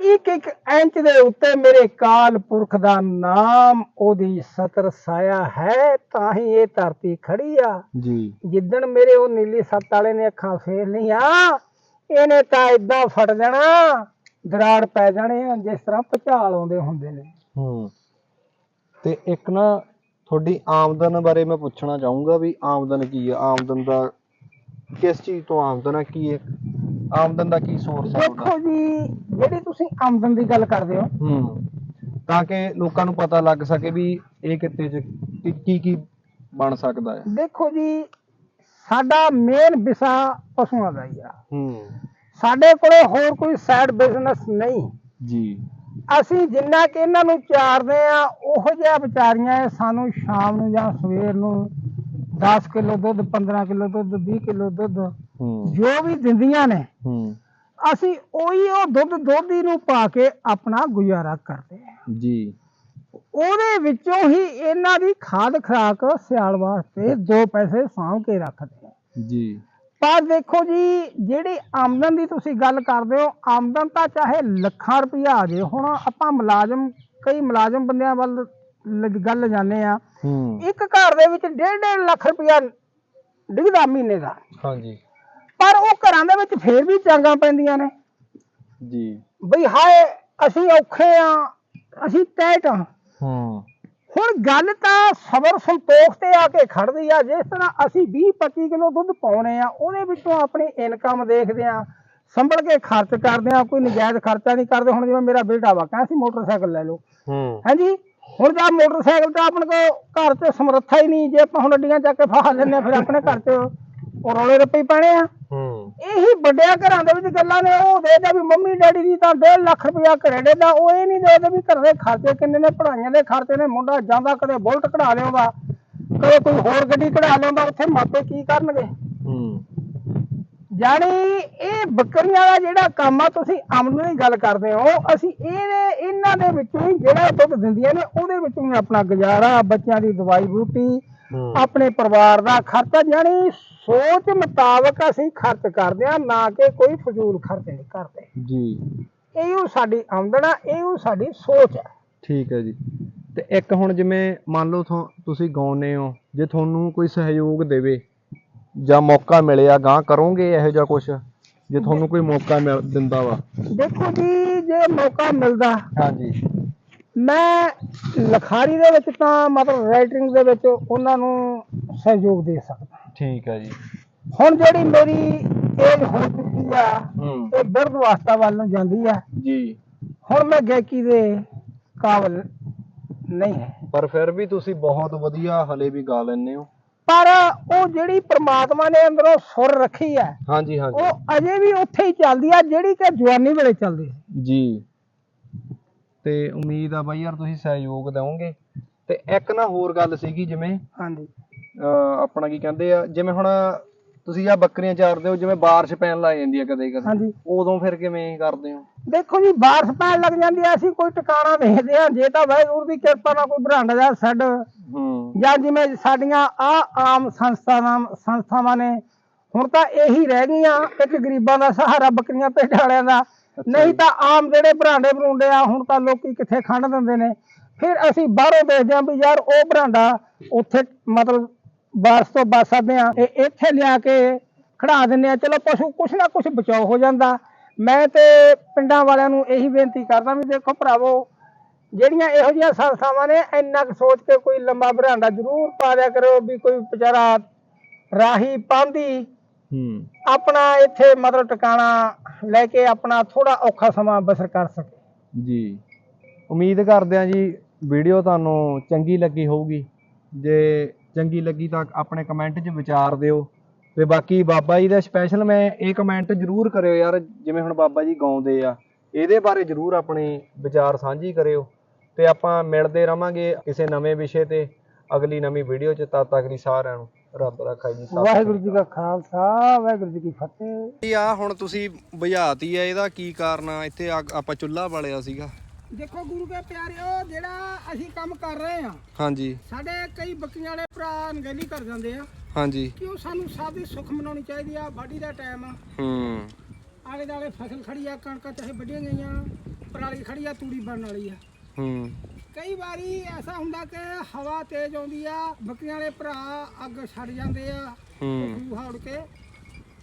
ਇੱਕ ਇੱਕ ਇੰਚ ਦੇ ਉੱਤੇ ਮੇਰੇ ਕਾਲ ਪੁਰਖ ਦਾ ਨਾਮ ਉਹਦੀ ਸਤਰ ਸਾਇਆ ਹੈ ਤਾਂ ਹੀ ਇਹ ਧਰਤੀ ਖੜੀ ਆ।
ਜੀ।
ਜਿੱਦਣ ਮੇਰੇ ਉਹ ਨੀਲੀ ਸੱਤ ਵਾਲੇ ਨੇ ਅੱਖਾਂ ਫੇਰ ਲਈਆਂ ਇਹਨੇ ਤਾਂ ਇਦਾਂ ਫਟ ਜਾਣਾ ਦਰਾੜ ਪੈ ਜਾਣੇ ਆ ਜਿਸ ਤਰ੍ਹਾਂ ਭਚਾਲ ਆਉਂਦੇ ਹੁੰਦੇ ਨੇ।
ਹੂੰ। ਤੇ ਇੱਕ ਨਾ ਤੁਹਾਡੀ ਆਮਦਨ ਬਾਰੇ ਮੈਂ ਪੁੱਛਣਾ ਚਾਹੂੰਗਾ ਵੀ ਆਮਦਨ ਕੀ ਹੈ ਆਮਦਨ ਦਾ ਕਿਸ ਚੀਜ਼ ਤੋਂ ਆਮਦਨ ਹੈ ਕੀ ਹੈ ਆਮਦਨ ਦਾ ਕੀ ਸੋਰਸ ਹੈ
ਦੇਖੋ ਜੀ ਜਿਹੜੀ ਤੁਸੀਂ ਆਮਦਨ ਦੀ ਗੱਲ ਕਰਦੇ ਹੋ।
ਹੂੰ। ਤਾਂ ਕਿ ਲੋਕਾਂ ਨੂੰ ਪਤਾ ਲੱਗ ਸਕੇ ਵੀ ਇਹ ਕਿੱਤੇ ਚ ਕੀ- ਕੀ ਕੀ ਬਣ ਸਕਦਾ ਹੈ
ਦੇਖੋ ਜੀ ਸਾਡਾ ਮੇਨ ਵਿਸ਼ਾ ਪਸ਼ੂਆਂ ਦਾ ਹੀ ਆ।
ਹੂੰ।
ਸਾਡੇ ਕੋਲੇ ਹੋਰ ਕੋਈ ਸਾਈਡ ਬਿਜ਼ਨਸ ਨਹੀਂ।
ਜੀ।
ਅਸੀਂ ਜਿੰਨਾ ਕਿ ਇਹਨਾਂ ਨੂੰ ਚਾਰਦੇ ਆ ਉਹੋ ਜਿਹਾ ਵਿਚਾਰੀਆਂ ਇਹ ਸਾਨੂੰ ਸ਼ਾਮ ਨੂੰ ਜਾਂ ਸਵੇਰ ਨੂੰ 10 ਕਿਲੋ ਦੁੱਧ 15 ਕਿਲੋ ਦੁੱਧ 20 ਕਿਲੋ ਦੁੱਧ ਜੋ ਵੀ ਦਿੰਦੀਆਂ ਨੇ ਅਸੀਂ ਉਹੀ ਉਹ ਦੁੱਧ ਦੋਧੀ ਨੂੰ ਪਾ ਕੇ ਆਪਣਾ ਗੁਜ਼ਾਰਾ ਕਰਦੇ ਆ।
ਜੀ।
ਉਹਦੇ ਵਿੱਚੋਂ ਹੀ ਇਹਨਾਂ ਦੀ ਖਾਦ ਖਰਾਕ ਸਿਆਲ ਵਾਸਤੇ ਦੋ ਪੈਸੇ ਸਾਂਭ ਕੇ ਰੱਖਦੇ ਆ।
ਜੀ।
ਪਰ ਦੇਖੋ ਜੀ ਜਿਹੜੀ ਆਮਦਨ ਦੀ ਤੁਸੀਂ ਗੱਲ ਕਰਦੇ ਹੋ ਆਮਦਨ ਤਾਂ ਚਾਹੇ ਲੱਖਾਂ ਰੁਪਈਆ ਆ ਜੇ ਹੁਣ ਆਪਾਂ ਮੁਲਾਜ਼ਮ ਕਈ ਮੁਲਾਜ਼ਮ ਬੰਦਿਆਂ ਵੱਲ ਲ- ਗੱਲ ਜਾਂਦੇ ਆ
ਹੂੰ।
ਇੱਕ ਘਰ ਦੇ ਵਿੱਚ 1.5 ਲੱਖ ਰੁਪਈਆ ਡਿੱਗਦਾ ਮਹੀਨੇ ਦਾ।
ਹਾਂਜੀ।
ਪਰ ਉਹ ਘਰਾਂ ਦੇ ਵਿੱਚ ਫੇਰ ਵੀ ਚਾਂਗਾਂ ਪੈਂਦੀਆਂ ਨੇ।
ਜੀ।
ਬਈ ਹਾਏ ਅਸੀਂ ਔਖੇ ਆ ਅਸੀਂ ਟੈਟ ਆ
ਹੂੰ।
ਹੁਣ ਗੱਲ ਤਾਂ ਸਬਰ ਸੰਤੋਖ ਤੇ ਆ ਕੇ ਖੜਦੀ ਆ ਜਿਸ ਤਰ੍ਹਾਂ ਅਸੀਂ 20 25 ਕਿਲੋ ਦੁੱਧ ਪਾਉਨੇ ਆ ਉਹਦੇ ਵਿੱਚੋਂ ਆਪਣੀ ਇਨਕਮ ਦੇਖਦੇ ਆ ਸੰਭਲ ਕੇ ਖਰਚ ਕਰਦੇ ਆ ਕੋਈ ਨਜਾਇਜ਼ ਖਰਚਾ ਨਹੀਂ ਕਰਦੇ ਹੁਣ ਜਿਵੇਂ ਮੇਰਾ ਬੇਟਾ ਵਾ ਕਹਿੰਦਾ ਸੀ ਮੋਟਰਸਾਈਕਲ ਲੈ ਲਓ।
ਹੂੰ।
ਹਾਂਜੀ? ਹੁਣ ਜਾਂ ਮੋਟਰਸਾਈਕਲ ਤਾਂ ਆਪਣੇ ਕੋ ਘਰ 'ਚ ਸਮਰੱਥਾ ਹੀ ਨਹੀਂ ਜੇ ਆਪਾਂ ਹੁਣ ਅੱਡੀਆਂ ਚੱਕ ਕੇ ਫਾਹ ਆ ਫਿਰ ਆਪਣੇ ਘਰ 'ਚ ਉਹ ਰੌਲੇ ਰੱਪੇ ਪੈਣੇ ਆ।
ਹੂੰ।
ਇਹੀ ਵੱਡਿਆਂ ਘਰਾਂ ਦੇ ਵਿੱਚ ਗੱਲਾਂ ਨੇ ਉਹ ਦੇਦਾ ਵੀ ਮੰਮੀ ਡੈਡੀ ਦੀ ਤਾਂ 1.5 ਲੱਖ ਰੁਪਇਆ ਘਰੇ ਦੇਦਾ ਉਹ ਇਹ ਨਹੀਂ ਦੇਦੇ ਵੀ ਘਰ ਦੇ ਖਰਚੇ ਕਿੰਨੇ ਨੇ ਪੜਾਈਆਂ ਦੇ ਖਰਚੇ ਨੇ ਮੁੰਡਾ ਜਾਂਦਾ ਕਦੇ ਬੁਲਟ ਕਢਾ ਲਿਆਉਂਦਾ ਕਦੇ ਕੋਈ ਹੋਰ ਗੱਡੀ ਕਢਾ ਲਿਆਉਂਦਾ ਉੱਥੇ ਮਾਪੇ ਕੀ ਕਰਨਗੇ?
ਹੂੰ।
ਜਾਣੀ ਇਹ ਬੱਕਰੀਆਂ ਦਾ ਜਿਹੜਾ ਕੰਮ ਆ ਤੁਸੀਂ ਆਮਦਨ ਦੀ ਗੱਲ ਕਰਦੇ ਹੋ ਅਸੀਂ ਇਹਨੇ ਇਹਨਾਂ ਦੇ ਵਿੱਚੋਂ ਹੀ ਜਿਹੜਾ ਦੁੱਧ ਦਿੰਦੀਆਂ ਨੇ ਉਹਦੇ ਵਿੱਚੋਂ ਹੀ ਆਪਣਾ ਗੁਜ਼ਾਰਾ ਬੱਚਿਆਂ ਦੀ ਦਵਾਈ ਬੂਟੀ ਆਪਣੇ ਪਰਿਵਾਰ ਦਾ ਖਰਚਾ ਜਾਣੀ ਸੋਚ ਮੁਤਾਬਕ ਅਸੀਂ ਖਰਚ ਕਰਦੇ ਆ ਨਾ ਕਿ ਕੋਈ ਫਜ਼ੂਲ ਖਰਚ ਨਹੀਂ ਕਰਦੇ।
ਜੀ।
ਇਹੋ ਸਾਡੀ ਆਮਦਨ ਆ ਇਹੋ ਸਾਡੀ ਸੋਚ ਹੈ
ਠੀਕ ਹੈ ਜੀ। ਤੇ ਇੱਕ ਹੁਣ ਜਿਵੇਂ ਮੰਨ ਲਓ ਥੋ- ਤੁਸੀਂ ਗਾਉਨੇ ਹੋ ਜੇ ਤੁਹਾਨੂੰ ਕੋਈ ਸਹਿਯੋਗ ਦੇਵੇ ਜਾਂ ਮੌਕਾ ਮਿਲਿਆ ਗਾਂ ਕਰੋਗੇ ਇਹੋ ਜਿਹਾ ਕੁਝ ਜੇ ਤੁਹਾਨੂੰ ਕੋਈ ਮੌਕਾ ਮਿਲ ਦਿੰਦਾ ਵਾ।
ਦੇਖੋ ਜੀ ਜੇ ਮੌਕਾ ਮਿਲਦਾ
ਹਾਂਜੀ।
ਮੈਂ ਲਖਾਰੀ ਦੇ ਵਿੱਚ ਤਾਂ ਮਤਲਬ ਰਾਈਟਿੰਗ ਦੇ ਵਿੱਚ ਉਹਨਾਂ ਨੂੰ ਸਹਿਯੋਗ ਦੇ ਸਕਦਾ।
ਠੀਕ ਹੈ ਜੀ।
ਹੁਣ ਜਿਹੜੀ ਮੇਰੀ ਏਜ ਹੋ ਚੁੱਕੀ ਆ
ਹੂੰ।
ਇਹ ਬਿਰਧ ਅਵਸਥਾ ਵੱਲ ਨੂੰ ਜਾਂਦੀ ਆ।
ਜੀ।
ਹੁਣ ਮੈਂ ਗਾਇਕੀ ਦੇ ਕਾਬਲ ਨਹੀਂ ਹੈ।
ਪਰ ਫਿਰ ਵੀ ਤੁਸੀਂ ਬਹੁਤ ਵਧੀਆ ਹਲੇ ਵੀ ਗਾ ਲੈਂਦੇ ਹੋ।
ਪਰ ਉਹ ਜਿਹੜੀ ਪ੍ਰਮਾਤਮਾ ਨੇ ਅੰਦਰੋਂ ਸੁਰ ਰੱਖੀ ਆ
ਹਾਂਜੀ ਹਾਂਜੀ।
ਉਹ ਅਜੇ ਵੀ ਉੱਥੇ ਹੀ ਚੱਲਦੀ ਆ ਜਿਹੜੀ ਕਿ ਜਵਾਨੀ ਵੇਲੇ ਚੱਲਦੀ ਸੀ।
ਜੀ। ਤੇ ਉਮੀਦ ਆ ਬਾਈ ਯਾਰ ਤੁਸੀਂ ਸਹਿਯੋਗ ਦਿਓਗੇ। ਤੇ ਇੱਕ ਨਾ ਹੋਰ ਗੱਲ ਸੀਗੀ ਜਿਵੇਂ
ਹਾਂਜੀ।
ਆਪਣਾ ਕੀ ਕਹਿੰਦੇ ਆ ਜਿਵੇਂ ਹੁਣ ਤੁਸੀਂ ਆ ਬੱਕਰੀਆਂ ਚਾਰਦੇ ਹੋ ਜਿਵੇਂ ਬਾਰਿਸ਼ ਪੈਣ ਲੱਗ ਜਾਂਦੀ ਆ ਕਦੇ ਕਦੇ
ਹਾਂਜੀ।
ਉਦੋਂ ਫਿਰ ਕਿਵੇਂ ਕਰਦੇ ਹੋ?
ਦੇਖੋ ਜੀ ਬਾਰਿਸ਼ ਪੈਣ ਲੱਗ ਜਾਂਦੀ ਆ ਅਸੀਂ ਕੋਈ ਟਿਕਾਣਾ ਦੇਖਦੇ ਆ ਜੇ ਤਾਂ ਵਾਹਿਗੁਰੂ ਦੀ ਕਿਰਪਾ ਨਾਲ ਕੋਈ ਬਰਾਂਡਾ ਦਾ ਸੈੱਡ
ਹੂੰ।
ਜਾਂ ਜਿਵੇਂ ਸਾਡੀਆਂ ਆ ਆਮ ਸੰਸਥਾਵਾਂ ਸੰਸਥਾਵਾਂ ਨੇ ਹੁਣ ਤਾਂ ਇਹੀ ਰਹਿ ਗਈਆਂ ਇੱਕ ਗਰੀਬਾਂ ਦਾ ਸਹਾਰਾ ਬੱਕਰੀਆਂ ਭੇਡਾਂ ਵਾਲਿਆਂ ਦਾ ਨਹੀਂ ਤਾਂ ਆਮ ਜਿਹੜੇ ਬਰਾਂਡੇ ਬਰੂੰਡੇ ਆ ਹੁਣ ਤਾਂ ਲੋਕੀ ਕਿੱਥੇ ਖੰਡ ਦਿੰਦੇ ਨੇ ਫਿਰ ਅਸੀਂ ਬਾਹਰੋਂ ਦੇਖਦੇ ਆਂ ਵੀ ਯਾਰ ਉਹ ਬਰਾਂਡਾ ਉੱਥੇ ਮਤਲਬ ਬਾਰਸ ਤੋਂ ਬਚ ਸਕਦੇ ਆ ਇਹ ਇੱਥੇ ਲਿਆ ਕੇ ਖੜਾ ਦਿੰਦੇ ਆ ਚਲੋ ਪਸ਼ੂ ਕੁਛ ਨਾ ਕੁਛ ਬਚਾਓ ਹੋ ਜਾਂਦਾ। ਮੈਂ ਤੇ ਪਿੰਡਾਂ ਵਾਲਿਆਂ ਨੂੰ ਇਹੀ ਬੇਨਤੀ ਕਰਦਾ ਵੀ ਦੇਖੋ ਭਰਾਵੋ ਜਿਹੜੀਆਂ ਇਹੋ ਜਿਹੀਆਂ ਸੰਸਥਾਵਾਂ ਨੇ ਇੰਨਾ ਕੁ ਸੋਚ ਕੇ ਕੋਈ ਲੰਬਾ ਬਰਾਂਡਾ ਜ਼ਰੂਰ ਪਾ ਦਿਆ ਕਰੋ ਵੀ ਕੋਈ ਵਿਚਾਰਾ ਰਾਹੀ ਪਾਂਦੀ
ਹੂੰ।
ਆਪਣਾ ਇੱਥੇ ਮਤਲਬ ਟਿਕਾਣਾ ਲੈ ਕੇ ਆਪਣਾ ਥੋੜਾ ਔਖਾ ਸਮਾਂ ਬਸਰ ਕਰ ਸਕੇ।
ਜੀ। ਉਮੀਦ ਕਰਦੇ ਆ ਜੀ ਵੀਡੀਓ ਤੁਹਾਨੂੰ ਚੰਗੀ ਲੱਗੀ ਹੋਊਗੀ। ਜੇ ਚੰਗੀ ਲੱਗੀ ਤਾਂ ਆਪਣੇ ਕਮੈਂਟ 'ਚ ਵਿਚਾਰ ਦਿਓ। ਤੇ ਬਾਕੀ ਬਾਬਾ ਜੀ ਦਾ ਸਪੈਸ਼ਲ ਮੈਂ ਇਹ ਕਮੈਂਟ ਜ਼ਰੂਰ ਕਰਿਓ ਯਾਰ ਜਿਵੇਂ ਹੁਣ ਬਾਬਾ ਜੀ ਗਾਉਂਦੇ ਆ ਇਹਦੇ ਬਾਰੇ ਜ਼ਰੂਰ ਆਪਣੇ ਵਿਚਾਰ ਸਾਂਝੀ ਕਰਿਓ। ਤੇ ਆਪਾਂ ਮਿਲਦੇ ਰਵਾਂਗੇ ਕਿਸੇ ਨਵੇਂ ਵਿਸ਼ੇ ਤੇ ਅਗਲੀ ਨਵੀਂ ਵੀਡੀਓ 'ਚ। ਤਦ ਤੱਕ ਲਈ ਸਾਰਿਆਂ ਨੂੰ ਰੱਬ ਰੱਖਾ ਜੀ
ਵਾਹਿਗੁਰੂ ਜੀ ਕਾ ਖਾਲਸਾ ਵਾਹਿਗੁਰੂ ਜੀ ਕੀ ਫਤਿਹ।
ਇਹ ਆ ਹੁਣ ਤੁਸੀਂ ਬੁਝਾਤੀ ਆ ਇਹਦਾ ਕੀ ਕਾਰਨ ਆ? ਇੱਥੇ ਆਪਾਂ ਚੁੱਲ੍ਹਾ ਬਾਲਿਆ ਸੀਗਾ।
ਦੇਖੋ ਗੁਰੂ ਕੇ ਪਿਆਰਿਓ ਜਿਹੜਾ ਅਸੀਂ ਕੰਮ ਕਰ ਰਹੇ ਆ
ਹਾਂਜੀ।
ਸਾਡੇ ਕਈ ਬੱਕਰੀਆਂ ਵਾਲੇ ਭਰਾ ਅਣਗਹਿਲੀ ਕਰ ਜਾਂਦੇ ਆ।
ਹਾਂਜੀ।
ਕਿ ਉਹ ਸਾਨੂੰ ਸਭ ਦੀ ਸੁੱਖ ਮਨਾਉਣੀ ਚਾਹੀਦੀ ਆ ਵਾਢੀ ਦਾ ਟਾਈਮ ਆ।
ਹੂੰ।
ਆਲੇ ਦਾਲੇ ਫਸਲ ਖੜੀ ਆ ਕਣਕਾਂ ਚਾਹੇ ਵੱਢੀਆਂ ਗਈਆਂ ਪਰਾਲੀ ਖੜੀ ਆ ਤੂੜੀ ਬਣਨ ਵਾਲੀ ਆ।
ਹੂੰ।
ਕਈ ਵਾਰੀ ਐਸਾ ਹੁੰਦਾ ਕਿ ਹਵਾ ਤੇਜ਼ ਆਉਂਦੀ ਆ ਬੱਕਰੀਆਂ ਵਾਲੇ ਭਰਾ ਅੱਗ ਛੱਡ ਜਾਂਦੇ ਆ
ਹੂੰ।
ਹਾੜ ਕੇ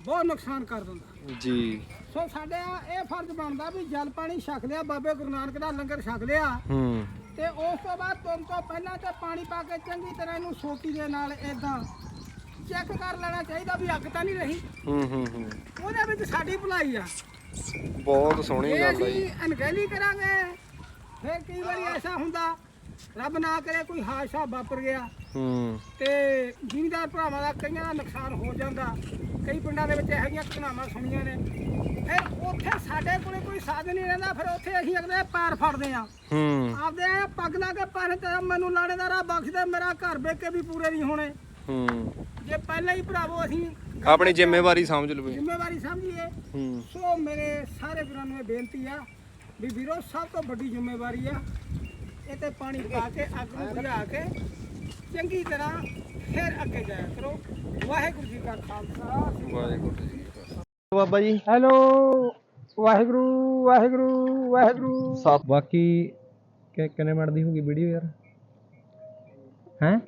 ਬਹੁਤ ਨੁਕਸਾਨ ਕਰ ਦਿੰਦਾ।
ਜੀ।
ਸੋ ਸਾਡੇ ਇਹ ਫਰਜ਼ ਬਣਦਾ ਵੀ ਜਲ ਪਾਣੀ ਛਕ ਲਿਆ ਬਾਬੇ ਗੁਰੂ ਨਾਨਕ ਦਾ ਲੰਗਰ ਛਕ ਲਿਆ।
ਹੂੰ।
ਤੇ ਉਸ ਤੋਂ ਬਾਅਦ ਤੁਮ ਤੋਂ ਪਹਿਲਾਂ ਤੇ ਪਾਣੀ ਪਾ ਕੇ ਚੰਗੀ ਤਰ੍ਹਾਂ ਇਹਨੂੰ ਸੋਟੀ ਦੇ ਨਾਲ ਇਦਾਂ ਚੈੱਕ ਕਰ ਲੈਣਾ ਚਾਹੀਦਾ ਵੀ ਅੱਗ ਤਾਂ ਨਹੀਂ ਰਹੀ।
ਹੂੰ ਹੂੰ ਹੂੰ।
ਉਹਦੇ ਵਿੱਚ ਸਾਡੀ ਭਲਾਈ ਆ।
ਬਹੁਤ ਸੋਹਣੀ ਗੱਲ ਹੈ
ਅਸੀਂ
ਜੀ।
ਅਣਗਹਿਲੀ ਕਰਾਂਗੇ। ਫਿਰ ਕਈ ਵਾਰੀ ਐਸਾ ਹੁੰਦਾ ਰੱਬ ਨਾ ਕਰੇ ਕੋਈ ਹਾਦਸਾ ਵਾਪਰ ਗਿਆ।
ਹੂੰ।
ਤੇ ਜ਼ਿਮੀਦਾਰ ਭਰਾਵਾਂ ਦਾ ਕਈਆਂ ਦਾ ਨੁਕਸਾਨ ਹੋ ਜਾਂਦਾ। ਕਈ ਪਿੰਡਾਂ ਦੇ ਵਿੱਚ ਇਹੋ ਜਿਹੀਆਂ ਘਟਨਾਵਾਂ ਸੁਣੀਆਂ ਨੇ। ਫਿਰ ਉੱਥੇ ਸਾਡੇ ਕੋਲੇ ਕੋਈ ਸਾਧਨ ਨਹੀਂ ਰਹਿੰਦਾ ਫਿਰ ਉੱਥੇ ਅਸੀਂ ਅਗਲੇ ਪੈਰ ਫੜਦੇ ਆ
ਹੂੰ।
ਆਪਦੇ ਐਂ ਪੱਗ ਲਾ ਕੇ ਪੈਰ ਤੇ ਮੈਨੂੰ ਬਖਸ਼ ਦੇ ਮੇਰਾ ਘਰ ਵੇਖ ਕੇ ਵੀ ਪੂਰੇ ਨਹੀਂ ਹੋਣੇ।
ਹੂੰ।
ਜੇ ਪਹਿਲਾਂ ਹੀ ਭਰਾਵੋ ਅਸੀਂ
ਆਪਣੀ ਜ਼ਿੰਮੇਵਾਰੀ ਸਮਝ ਲਵੇ।
ਜ਼ਿੰਮੇਵਾਰੀ ਸਮਝੀਏ
ਹੂੰ।
ਸੋ ਮੇਰੇ ਸਾਰੇ ਵੀਰਾਂ ਨੂੰ ਇਹ ਬੇਨਤੀ ਆ ਵੀ ਵੀਰੋ ਸਭ ਤੋਂ ਵੱਡੀ ਜ਼ਿੰਮੇਵਾਰੀ ਆ ਇਹ ਤੇ ਪਾਣੀ ਪਾ ਕੇ ਅੱਗ ਨੂੰ ਬੁਝਾ ਕੇ ਚੰਗੀ ਤਰ੍ਹਾਂ ਫਿਰ ਅੱਗੇ ਜਾਇਆ ਕਰੋ। ਵਾਹਿਗੁਰੂ ਜੀ ਕਾ ਖਾਲਸਾ।
ਵਾਹਿਗੁਰੂ ਜੀ ਬਾਬਾ ਜੀ।
ਹੈਲੋ ਵਾਹਿਗੁਰੂ ਵਾਹਿਗੁਰੂ ਵਾਹਿਗੁਰੂ।
ਸੱਤ ਬਾਕੀ ਕਿ ਕਿੰਨੇ ਮਿੰਟ ਦੀ ਹੋਗੀ ਵੀਡੀਓ ਯਾਰ? ਹੈ?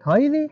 28 ਦੀ?